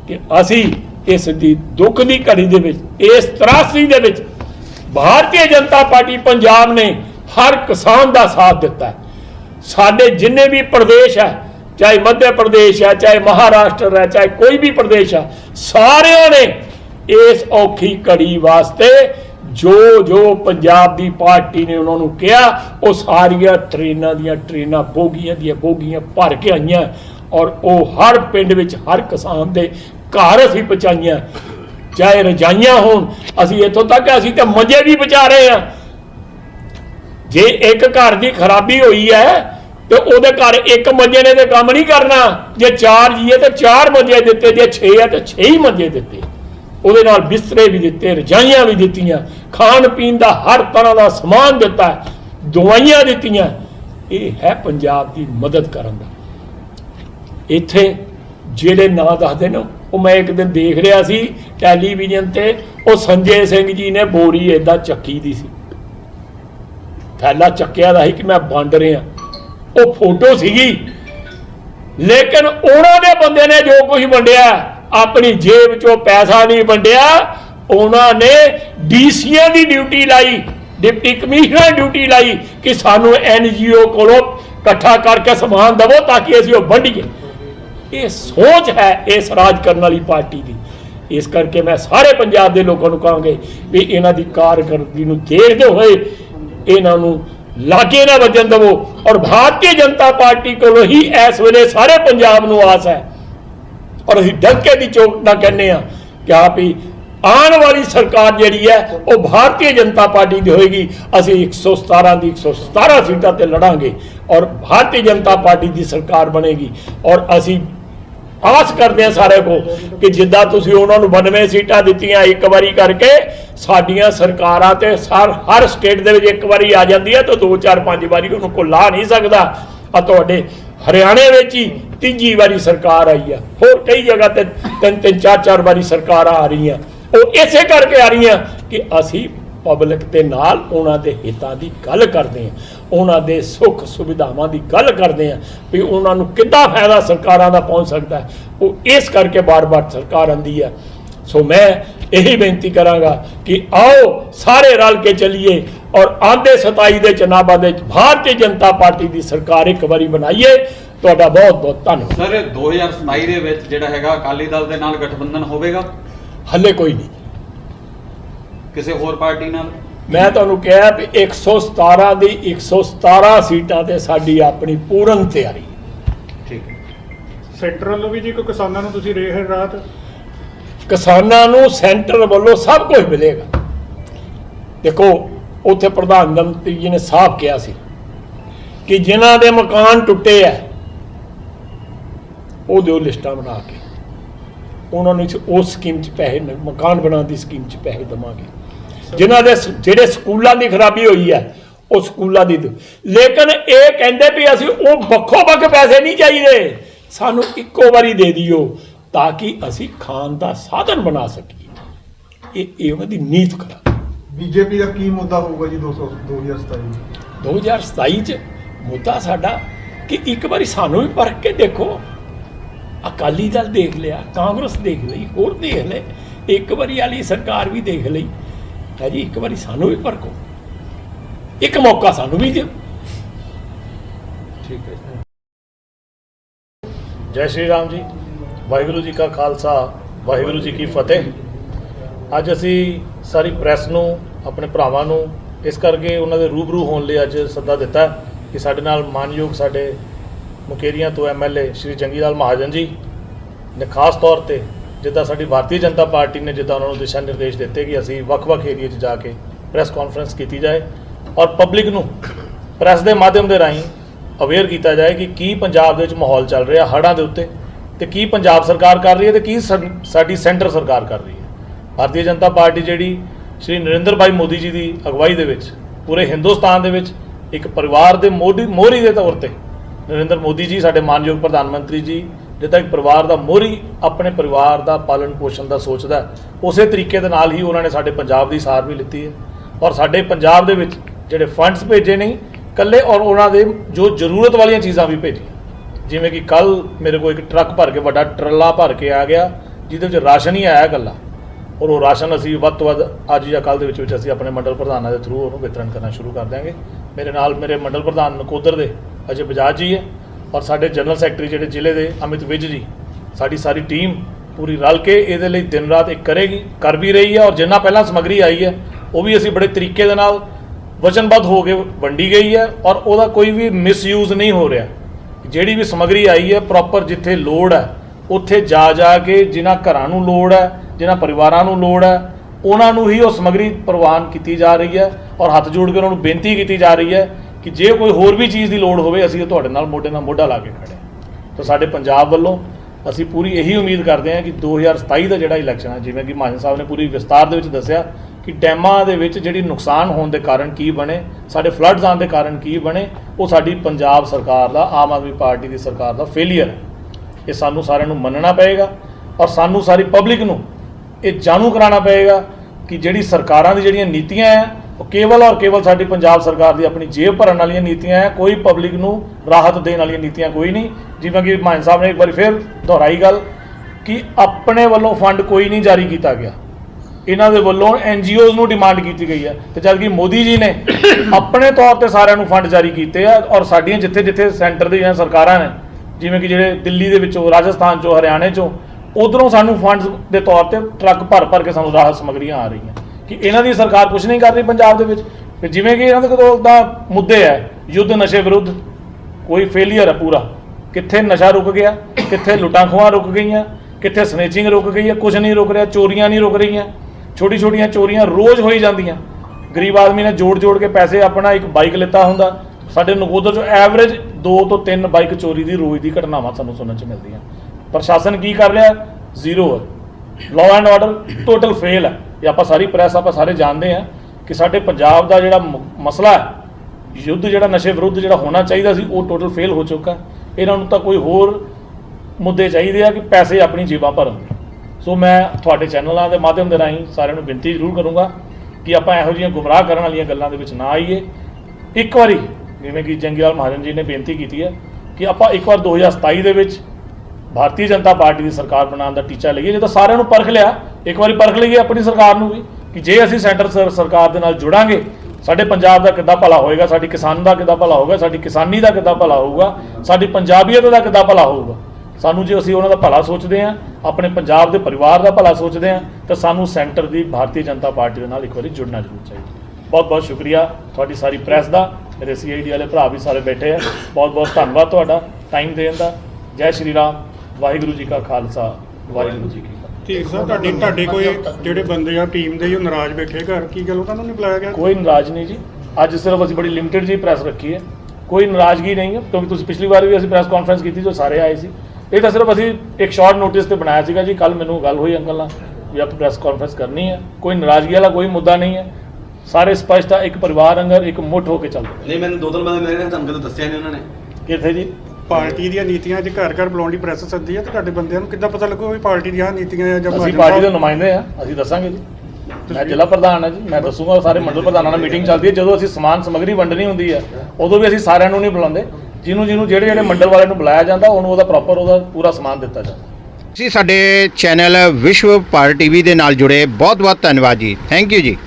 ਕਿ ਅਸੀਂ ਇਸ ਦੀ ਦੁੱਖ ਦੀ ਘੜੀ ਦੇ ਵਿੱਚ, ਇਸ ਤਰਾਸੀ ਦੇ ਵਿੱਚ, ਭਾਰਤੀ ਜਨਤਾ ਪਾਰਟੀ ਪੰਜਾਬ ਨੇ ਹਰ ਕਿਸਾਨ ਦਾ ਸਾਥ ਦਿੱਤਾ ਹੈ। ਸਾਡੇ ਜਿੰਨੇ ਵੀ ਪ੍ਰਦੇਸ਼ ਹੈ, ਚਾਹੇ ਮੱਧ ਪ੍ਰਦੇਸ਼ ਹੈ, ਚਾਹੇ ਮਹਾਰਾਸ਼ਟਰ ਹੈ, ਚਾਹੇ ਕੋਈ ਵੀ ਪ੍ਰਦੇਸ਼ ਹੈ, ਸਾਰਿਆਂ ਨੇ ਇਸ ਔਖੀ ਘੜੀ ਵਾਸਤੇ ਜੋ ਜੋ ਪੰਜਾਬ ਦੀ ਪਾਰਟੀ ਨੇ ਉਹਨਾਂ ਨੂੰ ਕਿਹਾ, ਉਹ ਸਾਰੀਆਂ ਟ੍ਰੇਨਾਂ ਦੀਆਂ ਟ੍ਰੇਨਾਂ ਬੋਗੀਆਂ ਦੀਆਂ ਬੋਗੀਆਂ ਭਰ ਕੇ ਆਈਆਂ ਔਰ ਉਹ ਹਰ ਪਿੰਡ ਵਿੱਚ ਹਰ ਕਿਸਾਨ ਦੇ ਘਰ ਅਸੀਂ ਪਹੁੰਚਾਈਆਂ। ਚਾਹੇ ਰਜਾਈਆਂ ਹੋਣ, ਅਸੀਂ ਇੱਥੋਂ ਤੱਕ ਅਸੀਂ ਤਾਂ ਮੰਜੇ ਵੀ ਪਹੁੰਚਾ ਰਹੇ ਹਾਂ। ਜੇ ਇੱਕ ਘਰ ਦੀ ਖਰਾਬੀ ਹੋਈ ਹੈ, ਤੇ ਉਹਦੇ ਘਰ ਇੱਕ ਮੰਜੇ ਨੇ ਤੇ ਕੰਮ ਨਹੀਂ ਕਰਨਾ। ਜੇ ਚਾਰ ਜੀਏ ਤੇ ਚਾਰ ਮੰਜੇ ਦਿੱਤੇ, ਜੇ 6 ਹੈ ਤੇ 6 ਹੀ ਮੰਜੇ ਦਿੱਤੇ। ਉਹਦੇ ਨਾਲ ਬਿਸਤਰੇ ਵੀ ਦਿੱਤੇ, ਰਜਾਈਆਂ ਵੀ ਦਿੱਤੀਆਂ। ਖਾਣ ਪੀਣ ਦਾ ਹਰ ਤਰ੍ਹਾਂ ਦਾ ਸਮਾਨ ਦਿੱਤਾ, ਦਵਾਈਆਂ ਦਿੱਤੀਆਂ। ਇਹ ਹੈ ਪੰਜਾਬ ਦੀ ਮਦਦ ਕਰਨ ਦਾ। ਇੱਥੇ ਜਿਹੜੇ ਨਾਂ ਦੱਸਦੇ ਨੇ, ਉਹ ਮੈਂ ਇੱਕ ਦਿਨ ਦੇਖ ਰਿਹਾ ਸੀ ਟੈਲੀਵਿਜ਼ਨ ਤੇ, ਉਹ ਸੰਜੇ ਸਿੰਘ ਜੀ ਨੇ ਬੋਰੀ ਏਦਾਂ ਚੱਕੀ ਦੀ ਸੀ। ਥੈਲਾ ਚੱਕਿਆ ਦਾ ਸੀ ਕਿ ਮੈਂ ਵੰਡ ਰਿਹਾ। ਉਹ ਫੋਟੋ ਸੀਗੀ। ਲੇਕਿਨ ਉਹਨਾਂ ਦੇ ਬੰਦੇ ਨੇ ਜੋ ਕੁਝ ਵੰਡਿਆ, ਆਪਣੀ ਜੇਬ ਚੋਂ ਪੈਸਾ ਨਹੀਂ ਵੰਡਿਆ। ਉਹਨਾਂ ਨੇ ਡੀਸੀਆਂ ਦੀ ਡਿਊਟੀ ਲਾਈ, ਡਿਪਟੀ ਕਮਿਸ਼ਨਰ ਡਿਊਟੀ ਲਾਈ ਕਿ ਸਾਨੂੰ ਐਨਜੀਓ ਕੋਲੋਂ ਇਕੱਠਾ ਕਰਕੇ ਸਮਾਨ ਦਵੋ ਤਾਂ ਕਿ ਅਸੀਂ ਉਹ ਵੰਡੀਏ। ਇਹ ਸੋਚ ਹੈ ਇਸ ਰਾਜ ਕਰਨ ਵਾਲੀ ਪਾਰਟੀ ਦੀ। ਇਸ ਕਰਕੇ ਮੈਂ ਸਾਰੇ ਪੰਜਾਬ ਦੇ ਲੋਕਾਂ ਨੂੰ ਕਹਾਂਗੇ ਵੀ ਇਹਨਾਂ ਦੀ ਕਾਰਗਰਦਗੀ ਨੂੰ ਦੇਖਦੇ ਹੋਏ। ਇਹਨਾਂ ਨੂੰ ਲਾਗੇ ਨਾ ਵੱਜਣ ਦੇਵੋ ਔਰ ਭਾਰਤੀ ਜਨਤਾ ਪਾਰਟੀ ਕੋਲੋਂ ਹੀ ਇਸ ਵੇਲੇ ਸਾਰੇ ਪੰਜਾਬ ਨੂੰ ਆਸ ਹੈ। ਔਰ ਅਸੀਂ ਡੰਕੇ ਦੀ ਚੋਕ ਨਾ ਕਹਿੰਦੇ ਆ ਕਿ ਆਪ ਹੀ ਆਉਣ ਵਾਲੀ ਸਰਕਾਰ ਜਿਹੜੀ ਹੈ, ਉਹ ਭਾਰਤੀ ਜਨਤਾ ਪਾਰਟੀ ਦੀ ਹੋਏਗੀ। ਅਸੀਂ 117 ਦੀ 117 ਸੀਟਾਂ ਤੇ ਲੜਾਂਗੇ ਔਰ ਭਾਰਤੀ ਜਨਤਾ ਪਾਰਟੀ ਦੀ ਸਰਕਾਰ ਬਣੇਗੀ। ਔਰ ਅਸੀਂ ਆਸ ਕਰਦੇ ਆ ਸਾਰੇ ਕੋ ਕਿ ਜਿੱਦਾਂ ਤੁਸੀਂ ਉਹਨਾਂ ਨੂੰ 92 ਸੀਟਾਂ ਦਿੱਤੀਆਂ ਇੱਕ ਵਾਰੀ ਕਰਕੇ, ਸਾਡੀਆਂ ਸਰਕਾਰਾਂ ਤੇ ਹਰ ਸਟੇਟ ਦੇ ਵਿੱਚ ਇੱਕ ਵਾਰੀ ਆ ਜਾਂਦੀ ਹੈ ਤਾਂ ਦੋ, ਚਾਰ, ਪੰਜ ਵਾਰੀ ਉਹਨੂੰ ਕੋ ਲਾ ਨਹੀਂ ਸਕਦਾ। ਆ ਤੁਹਾਡੇ ਹਰਿਆਣੇ ਵਿੱਚ ਹੀ ਤੀਜੀ ਵਾਰੀ ਸਰਕਾਰ ਆਈ ਆ। ਹੋਰ ਕਈ ਜਗ੍ਹਾ ਤੇ ਤਿੰਨ ਤਿੰਨ, ਚਾਰ ਚਾਰ ਵਾਰੀ ਸਰਕਾਰਾਂ ਆ ਰਹੀਆਂ। ਉਹ ਇਸੇ ਕਰਕੇ ਆ ਰਹੀਆਂ ਕਿ ਅਸੀਂ ਪਬਲਿਕ ਦੇ ਨਾਲ ਉਹਨਾਂ ਦੇ ਹਿੱਤਾਂ ਦੀ ਗੱਲ ਕਰਦੇ ਹਾਂ। ਉਹਨਾਂ ਦੇ ਸੁੱਖ ਸੁਵਿਧਾਵਾਂ ਦੀ ਗੱਲ ਕਰਦੇ ਹਾਂ ਵੀ ਉਹਨਾਂ ਨੂੰ ਕਿੱਦਾਂ ਫਾਇਦਾ ਸਰਕਾਰਾਂ ਦਾ ਪਹੁੰਚ ਸਕਦਾ ਹੈ। ਉਹ ਇਸ ਕਰਕੇ ਬਾਰ-ਬਾਰ ਸਰਕਾਰ ਆਂਦੀ ਹੈ। ਸੋ ਮੈਂ ਇਹੀ ਬੇਨਤੀ ਕਰਾਂਗਾ ਕਿ ਆਓ ਸਾਰੇ ਰਲ ਕੇ ਚੱਲੀਏ ਔਰ ਆਂਦੇ 27 ਦੇ ਚੁਣਾਵਾਂ ਦੇ ਭਾਰਤੀ ਜਨਤਾ ਪਾਰਟੀ ਦੀ ਸਰਕਾਰ ਇੱਕ ਵਾਰੀ ਬਣਾਈਏ। ਤੁਹਾਡਾ ਬਹੁਤ ਬਹੁਤ ਧੰਨਵਾਦ। ਸਰ 2027 ਦੇ ਵਿੱਚ ਜਿਹੜਾ ਹੈਗਾ ਅਕਾਲੀ ਦਲ ਦੇ ਨਾਲ ਗਠਬੰਧਨ ਹੋਵੇਗਾ? ਹੱਲੇ ਕੋਈ ਨਹੀਂ। ਕਿਸੇ ਹੋਰ ਪਾਰਟੀ ਨਾਲ? ਮੈਂ ਤੁਹਾਨੂੰ ਕਿਹਾ ਵੀ 117 ਦੀ 117 ਸੀਟਾਂ ਤੇ ਸਾਡੀ ਆਪਣੀ ਪੂਰਨ ਤਿਆਰੀ। ਠੀਕ ਸੈਂਟਰ ਵੱਲੋਂ ਵੀ ਜੀ ਕੋਈ ਕਿਸਾਨਾਂ ਨੂੰ ਤੁਸੀਂ ਰੇਹ ਰਾਤ? ਕਿਸਾਨਾਂ ਨੂੰ ਸੈਂਟਰ ਵੱਲੋਂ ਸਭ ਕੁਝ ਮਿਲੇਗਾ। ਦੇਖੋ ਉੱਥੇ ਪ੍ਰਧਾਨ ਮੰਤਰੀ ਜੀ ਨੇ ਸਾਫ਼ ਕਿਹਾ ਸੀ ਕਿ ਜਿਨ੍ਹਾਂ ਦੇ ਮਕਾਨ ਟੁੱਟੇ ਆ ਉਹ ਦਿਓ ਲਿਸਟਾਂ ਬਣਾ ਕੇ। ਉਹਨਾਂ ਨੂੰ ਉਸ ਸਕੀਮ 'ਚ ਪੈਸੇ ਮਕਾਨ ਬਣਾਉਣ ਦੀ ਸਕੀਮ 'ਚ ਪੈਸੇ ਦੇਵਾਂਗੇ। ਜਿਨ੍ਹਾਂ ਦੇ ਸ- ਜਿਹੜੇ ਸਕੂਲਾਂ ਦੀ ਖਰਾਬੀ ਹੋਈ ਹੈ ਉਹ ਸਕੂਲਾਂ ਦੀ। ਲੇਕਿਨ ਇਹ ਕਹਿੰਦੇ ਵੀ ਅਸੀਂ ਉਹ ਵੱਖੋ ਵੱਖ ਪੈਸੇ ਨਹੀਂ ਚਾਹੀਦੇ। ਸਾਨੂੰ ਇੱਕੋ ਵਾਰੀ ਦੇ ਦਿਓ ਤਾਂ ਕਿ ਅਸੀਂ ਖਾਣ ਦਾ ਸਾਧਨ ਬਣਾ ਸਕੀਏ। ਇਹ ਇਹ ਉਹਨਾਂ ਦੀ ਨੀਤ ਖਰਾ ਬੀਜੇਪੀ ਦਾ ਕੀ ਮੁੱਦਾ ਹੋਊਗਾ ਜੀ 200 2027 2027 ਚ ਮੁੱਦਾ ਸਾਡਾ ਕਿ ਇੱਕ ਵਾਰੀ ਸਾਨੂੰ ਵੀ ਪਰਖ ਕੇ ਦੇਖੋ। ਅਕਾਲੀ ਦਲ ਦੇਖ ਲਿਆ ਕਾਂਗਰਸ ਦੇਖ ਲਈ ਹੋਰ ਦੇਖ ਲੈ ਇੱਕ ਵਾਰੀ ਵਾਲੀ ਸਰਕਾਰ ਵੀ ਦੇਖ ਲਈ। ਹੈ ਜੀ, ਇੱਕ ਵਾਰੀ ਸਾਨੂੰ ਵੀ ਪਰਖੋ। ਇੱਕ ਮੌਕਾ ਸਾਨੂੰ ਵੀ ਦਿਓ। ਠੀਕ ਹੈ ਜੈ। ਸ਼੍ਰੀ ਰਾਮ ਜੀ। ਵਾਹਿਗੁਰੂ ਜੀ ਕਾ ਖਾਲਸਾ, ਵਾਹਿਗੁਰੂ ਜੀ ਕੀ ਫਤਿਹ। ਅੱਜ ਅਸੀਂ ਸਾਰੀ ਪ੍ਰੈਸ ਨੂੰ, ਆਪਣੇ ਭਰਾਵਾਂ ਨੂੰ, ਇਸ ਕਰਕੇ ਉਹਨਾਂ ਦੇ ਰੂਬਰੂ ਹੋਣ ਲਈ ਅੱਜ ਸੱਦਾ ਦਿੱਤਾ ਕਿ ਸਾਡੇ ਨਾਲ ਮਾਨਯੋਗ ਸਾਡੇ ਮੁਕੇਰੀਆਂ ਤੋਂ ਐਮਐਲਏ ਸ਼੍ਰੀ ਜੰਗੀਲਾਲ ਮਹਾਜਨ ਜੀ ਨੇ ਖਾਸ ਤੌਰ ਤੇ ਜਿੱਦਾਂ ਸਾਡੀ ਭਾਰਤੀ ਜਨਤਾ ਪਾਰਟੀ ਨੇ ਜਿੱਦਾਂ ਉਹਨਾਂ ਨੂੰ ਦਿਸ਼ਾ ਨਿਰਦੇਸ਼ ਦਿੱਤੇ ਕਿ ਅਸੀਂ ਵੱਖ-ਵੱਖ ਏਰੀਆ 'ਚ ਜਾ ਕੇ ਪ੍ਰੈਸ ਕਾਨਫਰੰਸ ਕੀਤੀ ਜਾਏ ਔਰ ਪਬਲਿਕ ਨੂੰ ਪ੍ਰੈਸ ਦੇ ਮਾਧਿਅਮ ਦੇ ਰਾਹੀਂ ਅਵੇਅਰ ਕੀਤਾ ਜਾਏ ਕਿ ਕੀ ਪੰਜਾਬ ਦੇ ਵਿੱਚ ਮਾਹੌਲ ਚੱਲ ਰਿਹਾ ਹੜ੍ਹਾਂ ਦੇ ਉੱਤੇ ਤੇ ਕੀ ਪੰਜਾਬ ਸਰਕਾਰ ਕਰ ਰਹੀ ਹੈ ਤੇ ਕੀ ਸਾ- ਸਾਡੀ ਸੈਂਟਰ ਸਰਕਾਰ ਕਰ ਰਹੀ ਹੈ। ਭਾਰਤੀ ਜਨਤਾ ਪਾਰਟੀ ਜਿਹੜੀ ਸ਼੍ਰੀ ਨਰਿੰਦਰ ਭਾਈ ਮੋਦੀ ਜੀ ਦੀ ਅਗਵਾਈ ਦੇ ਵਿੱਚ, ਪੂਰੇ ਹਿੰਦੁਸਤਾਨ ਦੇ ਵਿੱਚ ਇੱਕ ਪਰਿਵਾਰ ਦੇ ਮੋਢੀ, ਮੋਹਰੀ ਦੇ ਤੌਰ ਤੇ ਨਰਿੰਦਰ ਮੋਦੀ ਜੀ, ਸਾਡੇ ਮਾਨਯੋਗ ਪ੍ਰਧਾਨ ਮੰਤਰੀ ਜੀ ਜਿੱਦਾਂ ਇੱਕ ਪਰਿਵਾਰ ਦਾ ਮੋਹਰੀ ਆਪਣੇ ਪਰਿਵਾਰ ਦਾ ਪਾਲਣ ਪੋਸ਼ਣ ਦਾ ਸੋਚਦਾ ਉਸੇ ਤਰੀਕੇ ਦੇ ਨਾਲ ਹੀ ਉਹਨਾਂ ਨੇ ਸਾਡੇ ਪੰਜਾਬ ਦੀ ਸਾਰ ਵੀ ਲਿੱਤੀ ਹੈ। ਔਰ ਸਾਡੇ ਪੰਜਾਬ ਦੇ ਵਿੱਚ ਜਿਹੜੇ ਫੰਡਸ ਭੇਜੇ ਨਹੀਂ ਕੱਲੇ ਔਰ ਉਹਨਾਂ ਦੇ ਜੋ ਜ਼ਰੂਰਤ ਵਾਲੀਆਂ ਚੀਜ਼ਾਂ ਵੀ ਭੇਜੀਆਂ। ਜਿਵੇਂ ਕਿ ਕੱਲ ਮੇਰੇ ਕੋਲ ਇੱਕ ਟਰੱਕ ਭਰ ਕੇ ਵੱਡਾ ਟਰੱਲਾ ਭਰ ਕੇ ਆ ਗਿਆ, ਜਿਹਦੇ ਵਿੱਚ ਰਾਸ਼ਨ ਹੀ ਆਇਆ ਇਕੱਲਾ। ਔਰ ਉਹ ਰਾਸ਼ਨ ਅਸੀਂ ਵੱਧ ਤੋਂ ਵੱਧ ਅੱਜ ਜਾਂ ਕੱਲ ਦੇ ਵਿੱਚ ਵਿੱਚ ਅਸੀਂ ਆਪਣੇ ਮੰਡਲ ਪ੍ਰਧਾਨਾਂ ਦੇ ਥਰੂ ਉਹਨੂੰ ਵਿਤਰਨ ਕਰਨਾ ਸ਼ੁਰੂ ਕਰ ਦਿਆਂਗੇ। ਮੇਰੇ ਨਾਲ ਮੇਰੇ ਮੰਡਲ ਪ੍ਰਧਾਨ ਨਕੋਦਰ ਦੇ, ਅਜੇ ਬਜਾਜ ਜੀ ਹੈ। ਔਰ ਸਾਡੇ ਜਨਰਲ ਸੈਕਟਰੀ ਜਿਹੜੇ ਜ਼ਿਲ੍ਹੇ ਦੇ, ਅਮਿਤ ਵਿਜ ਜੀ, ਸਾਡੀ ਸਾਰੀ ਟੀਮ ਪੂਰੀ ਰਲ ਕੇ ਇਹਦੇ ਲਈ ਦਿਨ ਰਾਤ ਇੱਕ ਕਰੇਗੀ, ਕਰ ਵੀ ਰਹੀ ਹੈ ਔਰ ਜਿੰਨਾ ਪਹਿਲਾਂ ਸਮੱਗਰੀ ਆਈ ਹੈ, ਉਹ ਵੀ ਅਸੀਂ ਬੜੇ ਤਰੀਕੇ ਦੇ ਨਾਲ ਵਚਨਬੱਧ ਹੋ ਕੇ ਵੰਡੀ ਗਈ ਹੈ ਔਰ ਉਹਦਾ ਕੋਈ ਵੀ ਮਿਸਯੂਜ਼ ਨਹੀਂ ਹੋ ਰਿਹਾ। ਜਿਹੜੀ ਵੀ ਸਮੱਗਰੀ ਆਈ ਹੈ ਪ੍ਰੋਪਰ ਜਿੱਥੇ ਲੋੜ ਹੈ, ਉੱਥੇ ਜਾ ਜਾ ਕੇ ਜਿਨ੍ਹਾਂ ਘਰਾਂ ਨੂੰ ਲੋੜ ਹੈ, ਜਿਨ੍ਹਾਂ ਪਰਿਵਾਰਾਂ ਨੂੰ ਲੋੜ ਹੈ, ਉਹਨਾਂ ਨੂੰ ਹੀ ਉਹ ਸਮੱਗਰੀ ਪ੍ਰਵਾਨ ਕੀਤੀ ਜਾ ਰਹੀ ਹੈ ਔਰ ਹੱਥ ਜੋੜ ਕੇ ਉਹਨਾਂ ਨੂੰ ਬੇਨਤੀ ਕੀਤੀ ਜਾ ਰਹੀ ਹੈ ਕਿ ਜੇ ਕੋਈ ਹੋਰ ਵੀ ਚੀਜ਼ ਦੀ ਲੋੜ ਹੋਵੇ, ਅਸੀਂ ਤੁਹਾਡੇ ਨਾਲ ਮੋਢੇ ਨਾਲ ਮੋਢਾ ਲਾ ਕੇ ਖੜੇ ਹਾਂ। ਤਾਂ ਸਾਡੇ ਪੰਜਾਬ ਵੱਲੋਂ ਅਸੀਂ ਪੂਰੀ ਇਹੀ ਉਮੀਦ ਕਰਦੇ ਹਾਂ ਕਿ 2027 ਦਾ ਜਿਹੜਾ ਇਲੈਕਸ਼ਨ ਹੈ, ਜਿਵੇਂ ਕਿ ਮਾਜਨ ਸਾਹਿਬ ਨੇ ਪੂਰੀ ਵਿਸਤਾਰ ਦੇ ਵਿੱਚ ਦੱਸਿਆ ਕਿ ਡੈਮਾਂ ਦੇ ਵਿੱਚ ਜਿਹੜੀ ਨੁਕਸਾਨ ਹੋਣ ਦੇ ਕਾਰਨ ਕੀ ਬਣੇ, ਸਾਡੇ ਫਲੱਡਸ ਆਉਣ ਦੇ ਕਾਰਨ ਕੀ ਬਣੇ, ਉਹ ਸਾਡੀ ਪੰਜਾਬ ਸਰਕਾਰ ਦਾ, ਆਮ ਆਦਮੀ ਪਾਰਟੀ ਦੀ ਸਰਕਾਰ ਦਾ ਫੇਲਿਅਰ ਹੈ। ਇਹ ਸਾਨੂੰ ਸਾਰਿਆਂ ਨੂੰ ਮੰਨਣਾ ਪਏਗਾ ਔਰ ਸਾਨੂੰ ਸਾਰੀ ਪਬਲਿਕ ਨੂੰ ਇਹ ਜਾਣੂ ਕਰਾਉਣਾ ਪਏਗਾ ਕਿ ਜਿਹੜੀ ਸਰਕਾਰਾਂ ਦੀ ਜਿਹੜੀਆਂ ਨੀਤੀਆਂ ਹੈ ਉਹ ਕੇਵਲ ਔਰ ਕੇਵਲ ਸਾਡੀ ਪੰਜਾਬ ਸਰਕਾਰ ਦੀ ਆਪਣੀ ਜੇਬ ਭਰਨ ਵਾਲੀਆਂ ਨੀਤੀਆਂ ਹੈ, ਕੋਈ ਪਬਲਿਕ ਨੂੰ ਰਾਹਤ ਦੇਣ ਵਾਲੀਆਂ ਨੀਤੀਆਂ ਕੋਈ ਨਹੀਂ। ਜਿਵੇਂ ਕਿ ਮਾਨ ਸਾਹਿਬ ਨੇ ਇੱਕ ਵਾਰੀ ਫਿਰ ਦੁਹਰਾਈ ਗੱਲ ਕਿ ਆਪਣੇ ਵੱਲੋਂ ਫੰਡ ਕੋਈ ਨਹੀਂ ਜਾਰੀ ਕੀਤਾ ਗਿਆ। ਇਹਨਾਂ ਦੇ ਵੱਲੋਂ ਐਨਜੀਓਜ਼ ਨੂੰ ਡਿਮਾਂਡ ਕੀਤੀ ਗਈ ਹੈ। ਤੇ ਜਦ ਕਿ ਮੋਦੀ ਜੀ ਨੇ ਆਪਣੇ ਤੌਰ ਤੇ ਸਾਰਿਆਂ ਨੂੰ ਫੰਡ ਜਾਰੀ ਕੀਤੇ ਆ ਔਰ ਸਾਡੀਆਂ ਜਿੱਥੇ ਜਿੱਥੇ ਸੈਂਟਰ ਦੀਆਂ ਸਰਕਾਰਾਂ ਨੇ, ਜਿਵੇਂ ਕਿ ਜਿਹੜੇ ਦਿੱਲੀ ਦੇ ਵਿੱਚੋਂ, ਰਾਜਸਥਾਨ ਚੋਂ, ਹਰਿਆਣੇ ਚੋਂ, ਉਧਰੋਂ ਸਾਨੂੰ ਫੰਡਸ ਦੇ ਤੌਰ ਤੇ ਟਰੱਕ ਭਰ ਭਰ ਕੇ ਸਾਨੂੰ ਰਾਹਤ ਸਮੱਗਰੀਆਂ ਆ ਰਹੀਆਂ। ਕਿ ਇਹਨਾਂ ਦੀ ਸਰਕਾਰ ਕੁਝ ਨਹੀਂ ਕਰ ਰਹੀ ਪੰਜਾਬ ਦੇ ਵਿੱਚ। ਤੇ ਜਿਵੇਂ ਕਿ ਇਹਨਾਂ ਦੇ ਕੋਲ ਦਾ ਮੁੱਦੇ ਹੈ, ਯੁੱਧ ਨਸ਼ੇ ਵਿਰੁੱਧ। ਕੋਈ ਫੇਲਿਅਰ ਹੈ ਪੂਰਾ। ਕਿੱਥੇ ਨਸ਼ਾ ਰੁਕ ਗਿਆ, ਕਿੱਥੇ ਲੁੱਟਾਂ ਖੋਹਾਂ ਰੁਕ ਗਈਆਂ, ਕਿੱਥੇ ਸਨੇਚਿੰਗ ਰੁਕ ਗਈ ਹੈ ਕੁਝ ਨਹੀਂ ਰੁਕ ਰਿਹਾ, ਚੋਰੀਆਂ ਨਹੀਂ ਰੁਕ ਰਹੀਆਂ। ਛੋਟੀ ਛੋਟੀਆਂ ਚੋਰੀਆਂ ਰੋਜ਼ ਹੋਈ ਜਾਂਦੀਆਂ। ਗਰੀਬ ਆਦਮੀ ਨੇ ਜੋੜ ਜੋੜ ਕੇ ਪੈਸੇ ਆਪਣਾ ਇੱਕ ਬਾਈਕ ਲਿੱਤਾ ਹੁੰਦਾ। ਸਾਡੇ ਨਕੋਦਰ ਚੋਂ ਐਵਰੇਜ 2 ਤੋਂ 3 ਬਾਈਕ ਚੋਰੀ ਦੀ ਰੋਜ਼ ਦੀ ਘਟਨਾਵਾਂ ਸਾਨੂੰ ਸੁਣਨ ਚ ਮਿਲਦੀਆਂ। ਪ੍ਰਸ਼ਾਸਨ ਕੀ ਕਰ ਰਿਹਾ? ਜ਼ੀਰੋ ਹੈ। Law and order total fail ਹੈ। ਇਹ ਆਪਾਂ ਸਾਰੀ ਪ੍ਰੈਸ ਆਪਾਂ ਸਾਰੇ ਜਾਣਦੇ ਆ ਕਿ ਸਾਡੇ ਪੰਜਾਬ ਦਾ ਜਿਹੜਾ ਮ- ਮਸਲਾ ਹੈ, ਯੁੱਧ ਜਿਹੜਾ ਨਸ਼ੇ ਵਿਰੁੱਧ ਜਿਹੜਾ ਹੋਣਾ ਚਾਹੀਦਾ ਸੀ, ਉਹ ਟੋਟਲ ਫੇਲ ਹੋ ਚੁੱਕਾ ਇਹਨਾਂ ਨੂੰ ਤਾਂ ਕੋਈ ਹੋਰ ਮੁੱਦੇ ਚਾਹੀਦੇ ਆ ਕਿ ਪੈਸੇ ਆਪਣੀ ਜੀਬਾਂ ਭਰਨ। ਸੋ ਮੈਂ ਤੁਹਾਡੇ ਚੈਨਲਾਂ ਦੇ ਮਾਧਿਅਮ ਦੇ ਰਾਹੀਂ ਸਾਰਿਆਂ ਨੂੰ ਬੇਨਤੀ ਜ਼ਰੂਰ ਕਰੂੰਗਾ ਕਿ ਆਪਾਂ ਇਹੋ ਜਿਹੀਆਂ ਗੁੰਮਰਾਹ ਕਰਨ ਵਾਲੀਆਂ ਗੱਲਾਂ ਦੇ ਵਿੱਚ ਨਾ ਆਈਏ। ਇੱਕ ਵਾਰੀ ਜਿਵੇਂ ਕਿ ਜੰਗੀਵਾਲ ਮਹਾਜਨ ਜੀ ਨੇ ਬੇਨਤੀ ਕੀਤੀ ਹੈ ਕਿ ਆਪਾਂ ਇੱਕ ਵਾਰ 2027 ਦੇ ਵਿੱਚ ਭਾਰਤੀ ਜਨਤਾ ਪਾਰਟੀ ਦੀ ਸਰਕਾਰ ਬਣਾਉਣ ਦਾ ਟੀਚਾ ਲਈਏ ਜੇ ਤਾਂ ਸਾਰਿਆਂ ਨੂੰ ਪਰਖ ਲਿਆ, ਇੱਕ ਵਾਰੀ ਪਰਖ ਲਈਏ ਆਪਣੀ ਸਰਕਾਰ ਨੂੰ ਵੀ, ਕਿ ਜੇ ਅਸੀਂ ਸੈਂਟਰ ਸਰਕਾਰ ਦੇ ਨਾਲ ਜੁੜਾਂਗੇ, ਸਾਡੇ ਪੰਜਾਬ ਦਾ ਕਿੱਦਾਂ ਭਲਾ ਹੋਏਗਾ, ਸਾਡੀ ਕਿਸਾਨ ਦਾ ਕਿੱਦਾਂ ਭਲਾ ਹੋਊਗਾ, ਸਾਡੀ ਕਿਸਾਨੀ ਦਾ ਕਿੱਦਾਂ ਭਲਾ ਹੋਊਗਾ, ਸਾਡੀ ਪੰਜਾਬੀਅਤ ਦਾ ਕਿੱਦਾਂ ਭਲਾ ਹੋਊਗਾ। ਸਾਨੂੰ ਜੇ ਅਸੀਂ ਉਹਨਾਂ ਦਾ ਭਲਾ ਸੋਚਦੇ ਹਾਂ, ਆਪਣੇ ਪੰਜਾਬ ਦੇ ਪਰਿਵਾਰ ਦਾ ਭਲਾ ਸੋਚਦੇ ਹਾਂ, ਤਾਂ ਸਾਨੂੰ ਸੈਂਟਰ ਦੀ ਭਾਰਤੀ ਜਨਤਾ ਪਾਰਟੀ ਦੇ ਨਾਲ ਇੱਕ ਵਾਰੀ ਜੁੜਨਾ ਜ਼ਰੂਰ ਚਾਹੀਦਾ। ਬਹੁਤ ਬਹੁਤ ਸ਼ੁਕਰੀਆ ਤੁਹਾਡੀ ਸਾਰੀ ਪ੍ਰੈਸ ਦਾ, ਮੇਰੇ ਸੀਆਈਡੀ ਵਾਲੇ ਭਰਾ ਵੀ ਸਾਰੇ ਬੈਠੇ ਆ। ਬਹੁਤ ਬਹੁਤ ਧੰਨਵਾਦ ਤੁਹਾਡਾ ਟਾਈਮ ਦੇਣ ਦਾ। ਜੈ ਸ਼੍ਰੀ ਰਾਮ। ਵਾਹਿਗੁਰੂ ਜੀ ਕਾ ਖਾਲਸਾ ਵਾਹਿਗੁਰੂ ਜੀ ਕੀ ਫਤਿਹ। ਠੀਕ ਸਰ ਤੁਹਾਡੀ ਤੁਹਾਡੇ ਕੋਈ ਜਿਹੜੇ ਬੰਦੇ ਆ ਟੀਮ ਦੇ ਹੀ ਉਹ ਨਾਰਾਜ਼ ਬੈਠੇ ਘਰ ਕੀ ਗੱਲ ਉਹਨਾਂ ਨੂੰ ਨਹੀਂ ਬੁਲਾਇਆ ਗਿਆ? ਕੋਈ ਨਾਰਾਜ਼ ਨਹੀਂ ਜੀ। ਅੱਜ ਸਿਰਫ ਅਸੀਂ ਬੜੀ ਲਿਮਟਿਡ ਜੀ ਪ੍ਰੈਸ ਰੱਖੀ ਹੈ। ਕੋਈ ਨਾਰਾਜ਼ਗੀ ਨਹੀਂ ਹੈ ਕਿਉਂਕਿ ਤੁਸੀਂ ਪਿਛਲੀ ਵਾਰ ਵੀ ਅਸੀਂ ਪ੍ਰੈਸ ਕਾਨਫਰੰਸ ਕੀਤੀ ਜੋ ਸਾਰੇ ਆਏ ਸੀ। ਇਹ ਤਾਂ ਸਿਰਫ ਅਸੀਂ ਇੱਕ ਸ਼ਾਰਟ ਨੋਟਿਸ ਤੇ ਬਣਾਇਆ ਸੀਗਾ ਜੀ ਕੱਲ ਮੈਨੂੰ ਗੱਲ ਹੋਈ ਅੰਕਲ ਨਾਲ ਵੀ ਆਪਾਂ ਪ੍ਰੈਸ ਕਾਨਫਰੰਸ ਕਰਨੀ ਹੈ। ਕੋਈ ਨਾਰਾਜ਼ਗੀ ਵਾਲਾ ਕੋਈ ਮੁੱਦਾ ਨਹੀਂ ਹੈ। ਸਾਰੇ ਸਪਸ਼ਟ ਆ ਇੱਕ ਪਰਿਵਾਰ ਅੰਗਰ ਇੱਕ ਮੁੱਠ ਹੋ ਕੇ ਚੱਲਦੇ। ਨਹੀਂ ਮੈਨੂੰ ਦੋ ਦਿਨ ਬਾਅਦ ਮੇਰੇ ਤੁਹਾਨੂੰ ਕਦੇ ਦੱਸਿਆ ਨਹੀਂ ਉਹਨਾਂ ਨੇ। ਕਿੱਥੇ ਜੀ? ਪਾਰਟੀ ਦੀਆਂ ਨੀਤੀਆਂ ਅੱਜ ਘਰ ਘਰ ਬੁਲਾਉਣ ਦੀ ਪ੍ਰੈਸ ਸੱਦੀ ਹੈ ਤੇ ਤੁਹਾਡੇ ਬੰਦਿਆਂ ਨੂੰ ਕਿੱਦਾਂ ਪਤਾ ਲੱਗੂਗਾ ਵੀ ਪਾਰਟੀ ਦੀਆਂ ਆਹ ਨੀਤੀਆਂ ਆ ਜਾਂ ਅਸੀਂ ਪਾਰਟੀ ਦੇ ਨੁਮਾਇੰਦੇ ਆ ਅਸੀਂ ਦੱਸਾਂਗੇ ਜੀ। ਮੈਂ ਜ਼ਿਲ੍ਹਾ ਪ੍ਰਧਾਨ ਹਾਂ ਜੀ ਮੈਂ ਦੱਸੂਗਾ ਸਾਰੇ ਮੰਡਲ ਪ੍ਰਧਾਨਾਂ ਨਾਲ ਮੀਟਿੰਗ ਚੱਲਦੀ ਹੈ ਜਦੋਂ ਅਸੀਂ ਸਮਾਨ ਸਮੱਗਰੀ ਵੰਡਣੀ ਹੁੰਦੀ ਹੈ ਉਦੋਂ ਵੀ ਅਸੀਂ ਸਾਰਿਆਂ ਨੂੰ ਨਹੀਂ ਬੁਲਾਉਂਦੇ। ਜਿਹਨੂੰ ਜਿਹਨੂੰ ਜਿਹੜੇ ਜਿਹੜੇ ਮੰਡਲ ਵਾਲੇ ਨੂੰ ਬੁਲਾਇਆ ਜਾਂਦਾ ਉਹਨੂੰ ਉਹਦਾ ਪ੍ਰੋਪਰ ਉਹਦਾ ਪੂਰਾ ਸਮਾਨ ਦਿੱਤਾ ਜਾਂਦਾ। ਤੁਸੀਂ ਸਾਡੇ ਚੈਨਲ ਵਿਸ਼ਵ ਭਾਰਤ ਟੀਵੀ ਦੇ ਨਾਲ ਜੁੜੇ। ਬਹੁਤ ਬਹੁਤ ਧੰਨਵਾਦ ਜੀ। ਥੈਂਕ ਯੂ ਜੀ।